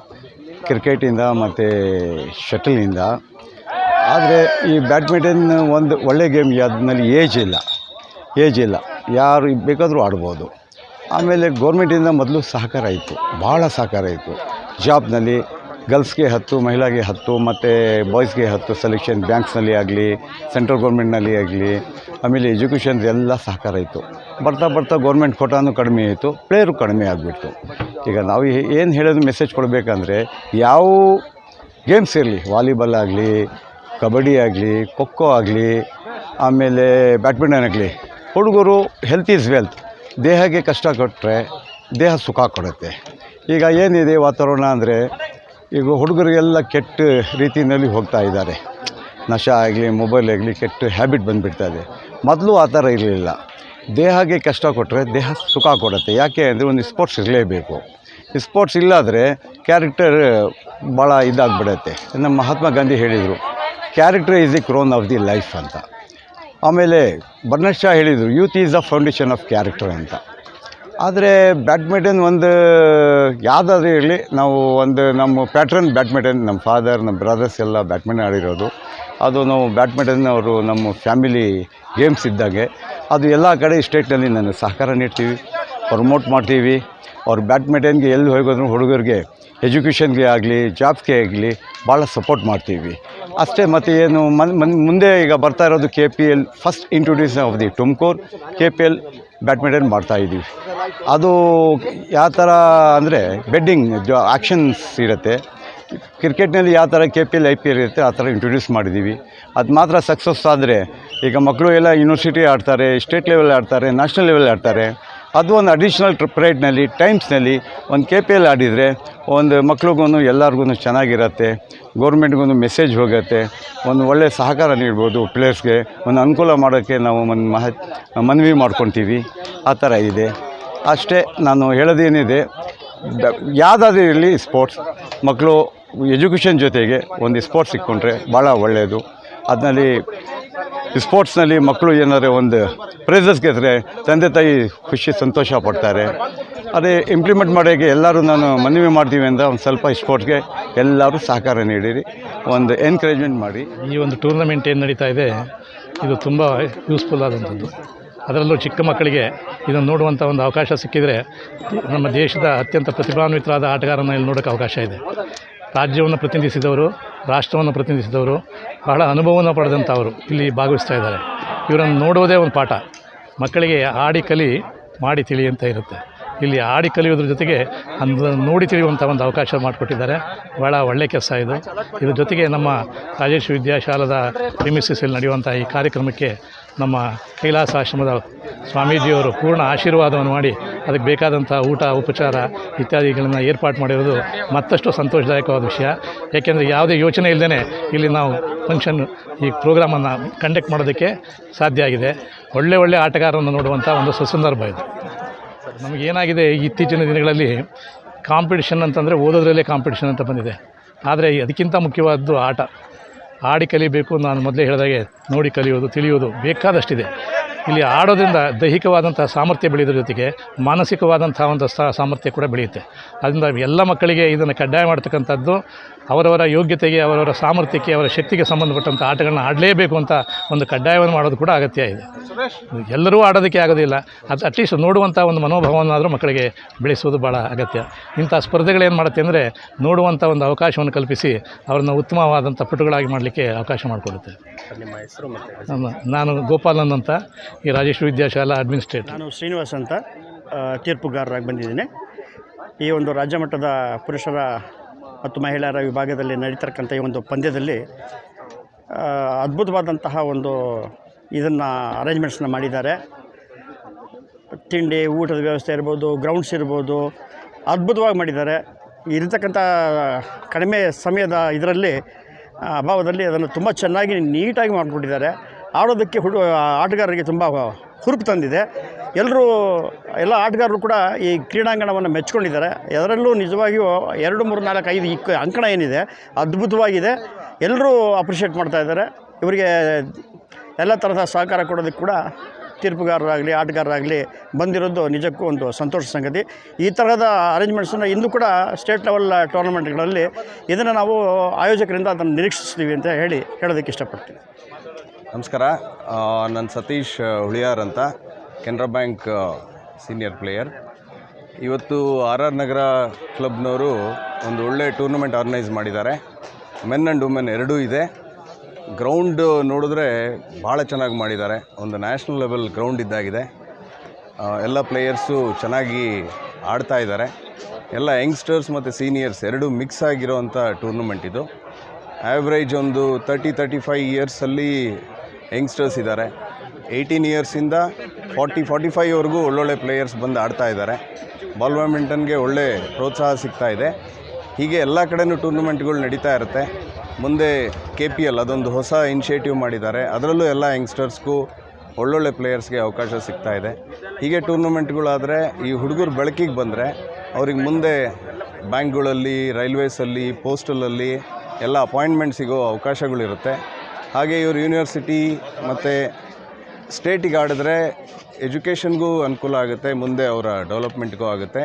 ಕ್ರಿಕೆಟಿಂದ ಮತ್ತು ಶಟಲಿಂದ ಆದರೆ ಈ ಬ್ಯಾಡ್ಮಿಂಟನ್ ಒಂದು ಒಳ್ಳೆ ಗೇಮ್ ಅದ್ರಲ್ಲಿ ಏಜ್ ಇಲ್ಲ. ಏಜ್ ಇಲ್ಲ. ಯಾರು ಬೇಕಾದರೂ ಆಡ್ಬೋದು. ಆಮೇಲೆ ಗೌರ್ಮೆಂಟಿಂದ ಮೊದಲು ಸಹಕಾರ ಇತ್ತು ಭಾಳ ಸಹಕಾರ ಇತ್ತು. ಜಾಬ್ನಲ್ಲಿ ಗರ್ಲ್ಸ್ಗೆ ಹತ್ತು, ಮಹಿಳೆಗೆ ಹತ್ತು, ಮತ್ತು ಬಾಯ್ಸ್ಗೆ ಹತ್ತು ಸೆಲೆಕ್ಷನ್ ಬ್ಯಾಂಕ್ಸ್ನಲ್ಲಿ ಆಗಲಿ ಸೆಂಟ್ರಲ್ ಗೌರ್ಮೆಂಟ್ನಲ್ಲಿ ಆಗಲಿ, ಆಮೇಲೆ ಎಜುಕೇಷನ್ ಎಲ್ಲ ಸಹಕಾರ ಇತ್ತು. ಬರ್ತಾ ಬರ್ತಾ ಗೌರ್ಮೆಂಟ್ ಕೋಟಾನು ಕಡಿಮೆ ಆಯಿತು ಪ್ಲೇಯರು ಕಡಿಮೆ ಆಗಿಬಿಡ್ತು. ಈಗ ನಾವು ಏನು ಹೇಳೋದು ಮೆಸೇಜ್ ಕೊಡಬೇಕಂದ್ರೆ, ಯಾವ ಗೇಮ್ಸ್ ಇರಲಿ ವಾಲಿಬಾಲ್ ಆಗಲಿ, ಕಬಡ್ಡಿ ಆಗಲಿ ಖೋ ಆಗಲಿ, ಆಮೇಲೆ ಬ್ಯಾಡ್ಮಿಂಟನ್ ಆಗಲಿ, ಹುಡುಗರು ಹೆಲ್ತ್ ಈಸ್ ವೆಲ್ತ್ ದೇಹಕ್ಕೆ ಕಷ್ಟ ಕೊಟ್ಟರೆ ದೇಹ ಸುಖ ಕೊಡುತ್ತೆ. ಈಗ ಏನಿದೆ ವಾತಾವರಣ ಅಂದರೆ, ಈಗ ಹುಡುಗರಿಗೆಲ್ಲ ಕೆಟ್ಟ ರೀತಿಯಲ್ಲಿ ಹೋಗ್ತಾ ಇದ್ದಾರೆ. ನಶ ಆಗಲಿ ಮೊಬೈಲ್ ಆಗಲಿ, ಕೆಟ್ಟ ಹ್ಯಾಬಿಟ್ ಬಂದುಬಿಡ್ತಾ ಇದೆ. ಮೊದಲು ಆ ಥರ ಇರಲಿಲ್ಲ. ದೇಹಕ್ಕೆ ಕಷ್ಟ ಕೊಟ್ಟರೆ ದೇಹ ಸುಖ ಕೊಡುತ್ತೆ. ಯಾಕೆ ಅಂದರೆ ಒಂದು ಸ್ಪೋರ್ಟ್ಸ್ ಇರಲೇಬೇಕು. ಸ್ಪೋರ್ಟ್ಸ್ ಇಲ್ಲಾದರೆ ಕ್ಯಾರೆಕ್ಟರ್ ಭಾಳ ಇದಾಗ್ಬಿಡುತ್ತೆ. ನಮ್ಮ ಮಹಾತ್ಮ ಗಾಂಧಿ ಹೇಳಿದರು character is the crown of the life ಅಂತ. ಆಮೇಲೆ ಬರ್ನಟ್ ಶಾ ಹೇಳಿದರು youth is the foundation of character ಅಂತ. ಆದರೆ ಬ್ಯಾಡ್ಮಿಂಟನ್ ಒಂದು, ಯಾವುದಾದ್ರೂ ಇರಲಿ, ನಾವು ಒಂದು ನಮ್ಮ ಪ್ಯಾಟ್ರನ್ ಬ್ಯಾಡ್ಮಿಂಟನ್, ನಮ್ಮ ಫಾದರ್ ನಮ್ಮ ಬ್ರದರ್ಸ್ ಎಲ್ಲ ಬ್ಯಾಡ್ಮಿಂಟನ್ ಆಡಿರೋದು. ಅದು ನಾವು ಬ್ಯಾಡ್ಮಿಂಟನ್ ಅವರು ನಮ್ಮ ಫ್ಯಾಮಿಲಿ ಗೇಮ್ಸ್ ಇದ್ದಾಗೆ, ಅದು ಎಲ್ಲ ಕಡೆ ಸ್ಟೇಟ್ನಲ್ಲಿ ನಾನು ಸಹಕಾರ ನೀಡ್ತೀವಿ ಪ್ರಮೋಟ್ ಮಾಡ್ತೀವಿ. ಅವ್ರು ಬ್ಯಾಡ್ಮಿಂಟನ್ಗೆ ಎಲ್ಲಿ ಹೋಗೋದ್ರು ಹುಡುಗರಿಗೆ ಎಜುಕೇಷನ್ಗೆ ಆಗಲಿ ಜಾಬ್ಗೆ ಆಗಲಿ ಭಾಳ ಸಪೋರ್ಟ್ ಮಾಡ್ತೀವಿ. ಅಷ್ಟೇ ಮತ್ತು ಏನು, ಮನ್ ಮುಂದೆ ಈಗ ಬರ್ತಾ ಇರೋದು K P L first introduce of the Tumakuru K P L badminton ಮಾಡ್ತಾಯಿದ್ದೀವಿ ಅದು ಯಾವ ಥರ ಅಂದರೆ ಬೆಡ್ಡಿಂಗ್ ಜೊ ಆ್ಯಕ್ಷನ್ಸ್ ಇರುತ್ತೆ. ಕ್ರಿಕೆಟ್ನಲ್ಲಿ ಯಾವ ಥರ K P L I P L ಇರುತ್ತೆ, ಆ ಥರ ಇಂಟ್ರೊಡ್ಯೂಸ್ ಮಾಡಿದ್ದೀವಿ. ಅದು ಮಾತ್ರ ಸಕ್ಸಸ್ ಆದರೆ ಈಗ ಮಕ್ಕಳು ಎಲ್ಲ ಯೂನಿವರ್ಸಿಟಿ ಆಡ್ತಾರೆ ಸ್ಟೇಟ್ ಲೆವೆಲ್ ಆಡ್ತಾರೆ ನ್ಯಾಷನಲ್ ಲೆವೆಲ್ ಆಡ್ತಾರೆ. ಅದು ಒಂದು ಅಡಿಷ್ನಲ್ ಟ್ರಿಪ್ ರೈಡ್ನಲ್ಲಿ ಟೈಮ್ಸ್ನಲ್ಲಿ ಒಂದು ಕೆ ಪಿ ಎಲ್ ಆಡಿದರೆ ಒಂದು ಮಕ್ಳಿಗೂ ಎಲ್ಲರಿಗೂ ಚೆನ್ನಾಗಿರತ್ತೆ ಗೌರ್ಮೆಂಟ್ಗೂ ಮೆಸೇಜ್ ಹೋಗುತ್ತೆ, ಒಂದು ಒಳ್ಳೆಯ ಸಹಕಾರ ನೀಡ್ಬೋದು ಪ್ಲೇಯರ್ಸ್ಗೆ ಒಂದು ಅನುಕೂಲ ಮಾಡೋಕ್ಕೆ ನಾವು ಒಂದು ಮಹ ಮನವಿ ಮಾಡ್ಕೊತೀವಿ ಆ ಥರ ಇದೆ. ಅಷ್ಟೇ ನಾನು ಹೇಳೋದೇನಿದೆ ಯಾವುದಾದ್ರೂ ಇರಲಿ ಸ್ಪೋರ್ಟ್ಸ್ ಮಕ್ಕಳು ಎಜುಕೇಷನ್ ಜೊತೆಗೆ ಒಂದು ಸ್ಪೋರ್ಟ್ಸ್ ಸಿಕ್ಕೊಂಡ್ರೆ ಭಾಳ ಒಳ್ಳೆಯದು ಅದರಲ್ಲಿ ಸ್ಪೋರ್ಟ್ಸ್ನಲ್ಲಿ ಮಕ್ಕಳು ಏನಾದ್ರೆ ಒಂದು ಪ್ರೈಸಸ್ ಗೆದ್ರೆ ತಂದೆ ತಾಯಿ ಖುಷಿ, ಸಂತೋಷ ಪಡ್ತಾರೆ. ಅದೇ ಇಂಪ್ಲಿಮೆಂಟ್ ಮಾಡೋಕ್ಕೆ ಎಲ್ಲರೂ ನಾನು ಮನವಿ ಮಾಡ್ತೀವಿ ಅಂತ ಒಂದು ಸ್ವಲ್ಪ ಸ್ಪೋರ್ಟ್ಸ್ಗೆ ಎಲ್ಲರೂ ಸಹಕಾರ ನೀಡಿರಿ. ಒಂದು ಎನ್ಕರೇಜ್ಮೆಂಟ್ ಮಾಡಿ. ಈ ಒಂದು ಟೂರ್ನಮೆಂಟ್ ಏನು ನಡೀತಾ ಇದೆ, ಇದು ತುಂಬ ಯೂಸ್ಫುಲ್ ಆದಂಥದ್ದು. ಅದರಲ್ಲೂ ಚಿಕ್ಕ ಮಕ್ಕಳಿಗೆ ಇದನ್ನು ನೋಡುವಂಥ ಒಂದು ಅವಕಾಶ ಸಿಕ್ಕಿದರೆ ನಮ್ಮ ದೇಶದ ಅತ್ಯಂತ ಪ್ರತಿಭಾನ್ವಿತರಾದ ಆಟಗಾರನ ಇಲ್ಲಿ ನೋಡೋಕ್ಕೆ ಅವಕಾಶ ಇದೆ. ರಾಜ್ಯವನ್ನು ಪ್ರತಿನಿಧಿಸಿದವರು ರಾಷ್ಟ್ರವನ್ನು ಪ್ರತಿನಿಧಿಸಿದವರು, ಬಹಳ ಅನುಭವವನ್ನು ಪಡೆದಂಥವರು ಇಲ್ಲಿ ಭಾಗವಹಿಸ್ತಾ ಇದ್ದಾರೆ. ಇವರನ್ನು ನೋಡುವುದೇ ಒಂದು ಪಾಠ. ಮಕ್ಕಳಿಗೆ ಆಡಿ ಕಲಿ ಮಾಡಿ ತಿಳಿ ಅಂತ ಇರುತ್ತೆ. ಇಲ್ಲಿ ಆಡಿ ಕಲಿಯೋದ್ರ ಜೊತೆಗೆ ಅಂದು ನೋಡಿ ತಿಳಿಯುವಂಥ ಒಂದು ಅವಕಾಶ ಮಾಡಿಕೊಟ್ಟಿದ್ದಾರೆ. ಭಾಳ ಒಳ್ಳೆಯ ಕೆಲಸ ಇದು. ಇದ್ರ ಜೊತೆಗೆ ನಮ್ಮ ರಾಜೇಶ್ ವಿದ್ಯಾಶಾಲದ ಪ್ರಿಮಿಸಿಸಲ್ಲಿ ನಡೆಯುವಂಥ ಈ ಕಾರ್ಯಕ್ರಮಕ್ಕೆ ನಮ್ಮ ಕೈಲಾಸ ಆಶ್ರಮದ ಸ್ವಾಮೀಜಿಯವರು ಪೂರ್ಣ ಆಶೀರ್ವಾದವನ್ನು ಮಾಡಿ ಅದಕ್ಕೆ ಬೇಕಾದಂಥ ಊಟ, ಉಪಚಾರ ಇತ್ಯಾದಿಗಳನ್ನು ಏರ್ಪಾಡು ಮಾಡಿರೋದು ಮತ್ತಷ್ಟು ಸಂತೋಷದಾಯಕವಾದ ವಿಷಯ. ಏಕೆಂದರೆ ಯಾವುದೇ ಯೋಚನೆ ಇಲ್ಲದೇ ಇಲ್ಲಿ ನಾವು ಫಂಕ್ಷನ್ ಈ ಪ್ರೋಗ್ರಾಮನ್ನು ಕಂಡಕ್ಟ್ ಮಾಡೋದಕ್ಕೆ ಸಾಧ್ಯ ಆಗಿದೆ. ಒಳ್ಳೆ ಒಳ್ಳೆ ಆಟಗಾರರನ್ನು ನೋಡುವಂಥ ಒಂದು ಸುಸಂದರ್ಭ ಇದು. ನಮಗೇನಾಗಿದೆ ಇತ್ತೀಚಿನ ದಿನಗಳಲ್ಲಿ ಕಾಂಪಿಟಿಷನ್ ಅಂತಂದರೆ ಓದೋದ್ರಲ್ಲೇ ಕಾಂಪಿಟಿಷನ್ ಅಂತ ಬಂದಿದೆ. ಆದರೆ ಅದಕ್ಕಿಂತ ಮುಖ್ಯವಾದ್ದು ಆಟ. ಆಡಿ ಕಲಿಬೇಕು. ನಾನು ಮೊದಲೇ ಹೇಳಿದಾಗೆ ನೋಡಿ ಕಲಿಯೋದು ತಿಳಿಯೋದು ಬೇಕಾದಷ್ಟಿದೆ. ಇಲ್ಲಿ ಆಡೋದ್ರಿಂದ ದೈಹಿಕವಾದಂಥ ಸಾಮರ್ಥ್ಯ ಬೆಳೆಯೋದ್ರ ಜೊತೆಗೆ ಮಾನಸಿಕವಾದಂಥ ಒಂದು ಸಾಮರ್ಥ್ಯ ಕೂಡ ಬೆಳೆಯುತ್ತೆ. ಅದರಿಂದ ಎಲ್ಲ ಮಕ್ಕಳಿಗೆ ಇದನ್ನು ಕಡ್ಡಾಯ ಮಾಡ್ತಕ್ಕಂಥದ್ದು ಅವರವರ ಯೋಗ್ಯತೆಗೆ, ಅವರವರ ಸಾಮರ್ಥ್ಯಕ್ಕೆ, ಅವರ ಶಕ್ತಿಗೆ ಸಂಬಂಧಪಟ್ಟಂಥ ಆಟಗಳನ್ನ ಆಡಲೇಬೇಕು ಅಂತ ಒಂದು ಕಡ್ಡಾಯವನ್ನು ಮಾಡೋದು ಕೂಡ ಅಗತ್ಯ ಇದೆ. ಎಲ್ಲರೂ ಆಡೋದಕ್ಕೆ ಆಗೋದಿಲ್ಲ. ಅದು ಅಟ್ಲೀಸ್ಟ್ ನೋಡುವಂಥ ಒಂದು ಮನೋಭಾವನಾದರೂ ಮಕ್ಕಳಿಗೆ ಬೆಳೆಸುವುದು ಭಾಳ ಅಗತ್ಯ. ಇಂಥ ಸ್ಪರ್ಧೆಗಳೇನು ಮಾಡುತ್ತೆ ಅಂದರೆ ನೋಡುವಂಥ ಒಂದು ಅವಕಾಶವನ್ನು ಕಲ್ಪಿಸಿ ಅವರನ್ನು ಉತ್ತಮವಾದಂಥ ಪಟುಗಳಾಗಿ ಮಾಡಲಿಕ್ಕೆ ಅವಕಾಶ ಮಾಡಿಕೊಡುತ್ತೆ. ಸರ್ ನಿಮ್ಮ ಹೆಸರು ಮತ್ತು ನಾನು ಗೋಪಾಲನ್ ಅಂತ ಈ ರಾಜೇಶ್ವರಿ ವಿದ್ಯಾಶಾಲಾ ಅಡ್ಮಿನಿಸ್ಟ್ರೇಟರ್. ನಾನು ಶ್ರೀನಿವಾಸ್ ಅಂತ ತೀರ್ಪುಗಾರರಾಗಿ ಬಂದಿದ್ದೀನಿ. ಈ ಒಂದು ರಾಜ್ಯ ಮಟ್ಟದ ಪುರುಷರ ಮತ್ತು ಮಹಿಳೆಯರ ವಿಭಾಗದಲ್ಲಿ ನಡೀತಕ್ಕಂಥ ಈ ಒಂದು ಪಂದ್ಯದಲ್ಲಿ ಅದ್ಭುತವಾದಂತಹ ಒಂದು ಇದನ್ನು ಅರೇಂಜ್ಮೆಂಟ್ಸನ್ನ ಮಾಡಿದ್ದಾರೆ. ತಿಂಡಿ ಊಟದ ವ್ಯವಸ್ಥೆ ಇರ್ಬೋದು ಗ್ರೌಂಡ್ಸ್ ಇರ್ಬೋದು ಅದ್ಭುತವಾಗಿ ಮಾಡಿದ್ದಾರೆ. ಇರತಕ್ಕಂಥ ಕಡಿಮೆ ಸಮಯದ ಇದರಲ್ಲಿ ಅಭಾವದಲ್ಲಿ ಅದನ್ನು ತುಂಬ ಚೆನ್ನಾಗಿ ನೀಟಾಗಿ ಮಾಡಿಕೊಟ್ಟಿದ್ದಾರೆ. ಆಡೋದಕ್ಕೆ ಹುಡು ಆಟಗಾರರಿಗೆ ತುಂಬ ಹುರುಪು ತಂದಿದೆ. ಎಲ್ಲರೂ, ಎಲ್ಲ ಆಟಗಾರರು ಕೂಡ ಈ ಕ್ರೀಡಾಂಗಣವನ್ನು ಮೆಚ್ಕೊಂಡಿದ್ದಾರೆ. ಅದರಲ್ಲೂ ನಿಜವಾಗಿಯೂ ಎರಡು, ಮೂರು, ನಾಲ್ಕು, ಐದು ಇಕ್ ಅಂಕಣ ಏನಿದೆ, ಅದ್ಭುತವಾಗಿದೆ. ಎಲ್ಲರೂ ಅಪ್ರಿಷಿಯೇಟ್ ಮಾಡ್ತಾ ಇದ್ದಾರೆ. ಇವರಿಗೆ ಎಲ್ಲ ಥರದ ಸಹಕಾರ ಕೊಡೋದಕ್ಕೆ ಕೂಡ ತೀರ್ಪುಗಾರರಾಗಲಿ, ಆಟಗಾರರಾಗಲಿ ಬಂದಿರೋದು ನಿಜಕ್ಕೂ ಒಂದು ಸಂತೋಷ ಸಂಗತಿ. ಈ ತರಹದ ಅರೇಂಜ್ಮೆಂಟ್ಸನ್ನು ಇಂದು ಕೂಡ ಸ್ಟೇಟ್ ಲೆವೆಲ್ ಟೂರ್ನಮೆಂಟ್ಗಳಲ್ಲಿ ಇದನ್ನು ನಾವು ಆಯೋಜಕರಿಂದ ಅದನ್ನು ನಿರೀಕ್ಷಿಸ್ತೀವಿ ಅಂತ ಹೇಳಿ ಹೇಳೋದಕ್ಕೆ ಇಷ್ಟಪಡ್ತೀನಿ. ನಮಸ್ಕಾರ. ನಾನು ಸತೀಶ್ ಹುಳಿಯಾರ್ ಅಂತ, ಕೆನರಾ ಬ್ಯಾಂಕ್ ಸೀನಿಯರ್ ಪ್ಲೇಯರ್ ಇವತ್ತು ಆರ್ ಆರ್ ನಗರ ಕ್ಲಬ್ನವರು ಒಂದು ಒಳ್ಳೆ ಟೂರ್ನಮೆಂಟ್ ಆರ್ಗನೈಸ್ ಮಾಡಿದ್ದಾರೆ. ಮೆನ್ ಆ್ಯಂಡ್ ವುಮೆನ್ ಎರಡೂ ಇದೆ. ಗ್ರೌಂಡ್ ನೋಡಿದ್ರೆ ಭಾಳ ಚೆನ್ನಾಗಿ ಮಾಡಿದ್ದಾರೆ. ಒಂದು ನ್ಯಾಷನಲ್ ಲೆವೆಲ್ ಗ್ರೌಂಡ್ ಇದ್ದಾಗಿದೆ. ಎಲ್ಲ ಪ್ಲೇಯರ್ಸು ಚೆನ್ನಾಗಿ ಆಡ್ತಾ ಇದ್ದಾರೆ. ಎಲ್ಲ ಯಂಗ್ಸ್ಟರ್ಸ್ ಮತ್ತು ಸೀನಿಯರ್ಸ್ ಎರಡೂ ಮಿಕ್ಸ್ ಆಗಿರೋವಂಥ ಟೂರ್ನಮೆಂಟ್ ಇದು. ಆ್ಯಾವ್ರೇಜ್ ಒಂದು ತರ್ಟಿ ತರ್ಟಿ ಫೈವ್ ಇಯರ್ಸಲ್ಲಿ ಯಂಗ್ಸ್ಟರ್ಸ್ ಇದ್ದಾರೆ. ಏಯ್ಟೀನ್ ಇಯರ್ಸಿಂದ ಫಾರ್ಟಿ ಫಾರ್ಟಿ ಫೈವ್ವರೆಗೂ ಒಳ್ಳೊಳ್ಳೆ ಪ್ಲೇಯರ್ಸ್ ಬಂದು ಆಡ್ತಾ ಇದ್ದಾರೆ. ಬಾಲ್ ಬ್ಯಾಡ್ಮಿಂಟನ್ಗೆ ಒಳ್ಳೆ ಪ್ರೋತ್ಸಾಹ ಸಿಗ್ತಾ ಇದೆ. ಹೀಗೆ ಎಲ್ಲ ಕಡೆಯೂ ಟೂರ್ನಮೆಂಟ್ಗಳು ನಡೀತಾ ಇರುತ್ತೆ. ಮುಂದೆ ಕೆ ಪಿ ಎಲ್ ಅದೊಂದು ಹೊಸ ಇನಿಷಿಯೇಟಿವ್ ಮಾಡಿದ್ದಾರೆ. ಅದರಲ್ಲೂ ಎಲ್ಲ ಯಂಗ್ಸ್ಟರ್ಸ್ಗೂ ಒಳ್ಳೊಳ್ಳೆ ಪ್ಲೇಯರ್ಸ್ಗೆ ಅವಕಾಶ ಸಿಗ್ತಾ ಇದೆ. ಹೀಗೆ ಟೂರ್ನಮೆಂಟ್ಗಳಾದರೆ ಈ ಹುಡುಗರು ಬೆಳಕಿಗೆ ಬಂದರೆ ಅವ್ರಿಗೆ ಮುಂದೆ ಬ್ಯಾಂಕ್ಗಳಲ್ಲಿ ರೈಲ್ವೇಸಲ್ಲಿ ಪೋಸ್ಟಲಲ್ಲಿ ಎಲ್ಲ ಅಪಾಯಿಂಟ್ಮೆಂಟ್ ಸಿಗೋ ಅವಕಾಶಗಳಿರುತ್ತೆ ಹಾಗೆ ಇವರು ಯೂನಿವರ್ಸಿಟಿ ಮತ್ತು ಸ್ಟೇಟಿಗೆ ಆಡಿದ್ರೆ ಎಜುಕೇಷನ್ಗೂ ಅನುಕೂಲ ಆಗುತ್ತೆ, ಮುಂದೆ ಅವರ ಡೆವಲಪ್ಮೆಂಟ್ಗೂ ಆಗುತ್ತೆ.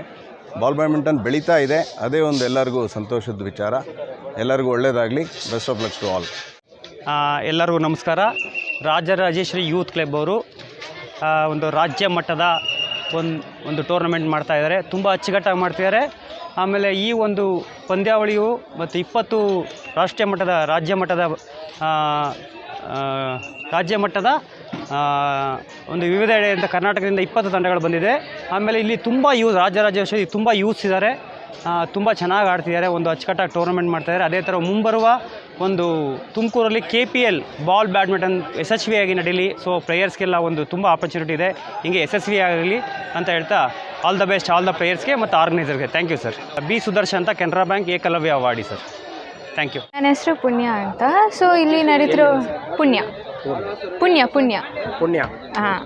ಬಾಲ್ ಬ್ಯಾಡ್ಮಿಂಟನ್ ಬೆಳೀತಾ ಇದೆ. ಅದೇ ಒಂದು ಎಲ್ಲರಿಗೂ ಸಂತೋಷದ ವಿಚಾರ. ಎಲ್ಲರಿಗೂ ಒಳ್ಳೆಯದಾಗಲಿ best of lucks to all ಎಲ್ಲರಿಗೂ ನಮಸ್ಕಾರ. ರಾಜರಾಜೇಶ್ವರಿ ಯೂತ್ ಕ್ಲಬ್ ಅವರು ಒಂದು ರಾಜ್ಯ ಮಟ್ಟದ ಒಂದು ಒಂದು ಟೂರ್ನಮೆಂಟ್ ಮಾಡ್ತಾಯಿದ್ದಾರೆ ತುಂಬ ಅಚ್ಚುಕಟ್ಟಾಗಿ ಮಾಡ್ತಿದ್ದಾರೆ. ಆಮೇಲೆ ಈ ಒಂದು ಪಂದ್ಯಾವಳಿಯು ಮತ್ತು ಇಪ್ಪತ್ತು ರಾಷ್ಟ್ರೀಯ ಮಟ್ಟದ, ರಾಜ್ಯ ಮಟ್ಟದ ರಾಜ್ಯ ಮಟ್ಟದ ಒಂದು ವಿವಿಧೆಡೆಯಿಂದ ಕರ್ನಾಟಕದಿಂದ ಇಪ್ಪತ್ತು ತಂಡಗಳು ಬಂದಿದೆ. ಆಮೇಲೆ ಇಲ್ಲಿ ತುಂಬ ಯೂಸ್ ರಾಜರಾಜೇಶ್ವರಿ ತುಂಬ ಯೂತ್ಸ್ ಇದ್ದಾರೆ. ತುಂಬ ಚೆನ್ನಾಗಿ ಆಡ್ತಿದ್ದಾರೆ. ಒಂದು ಅಚ್ಚುಕಟ್ಟಾಗಿ ಟೂರ್ನಮೆಂಟ್ ಮಾಡ್ತಾಯಿದ್ದಾರೆ ಅದೇ ಥರ ಮುಂಬರುವ ಒಂದು ತುಮಕೂರಲ್ಲಿ K P L ball badminton ಯಶಸ್ವಿಯಾಗಿ ನಡೀಲಿ. ಸೊ ಪ್ಲೇಯರ್ಸ್ಗೆಲ್ಲ ಒಂದು ತುಂಬ ಆಪರ್ಚುನಿಟಿ ಇದೆ. ಹಿಂಗೆ ಯಶಸ್ವಿ ಆಗಲಿ ಅಂತ ಹೇಳ್ತಾ all the best all the ಪ್ಲೇಯರ್ಸ್ಗೆ ಮತ್ತು ಆರ್ಗನೈಸರ್ಗೆ thank you sir B Sudarshan ಅಂತ Canara bank Ekalavya awardee sir thank you ನನ್ನ ಹೆಸರು ಪುಣ್ಯ ಅಂತ. ಸೊ ಇಲ್ಲಿ ನಡೀತಿರೋ ಪುಣ್ಯ. ಪುಣ್ಯ ಪುಣ್ಯ. ಪುಣ್ಯ. ಹಾಂ.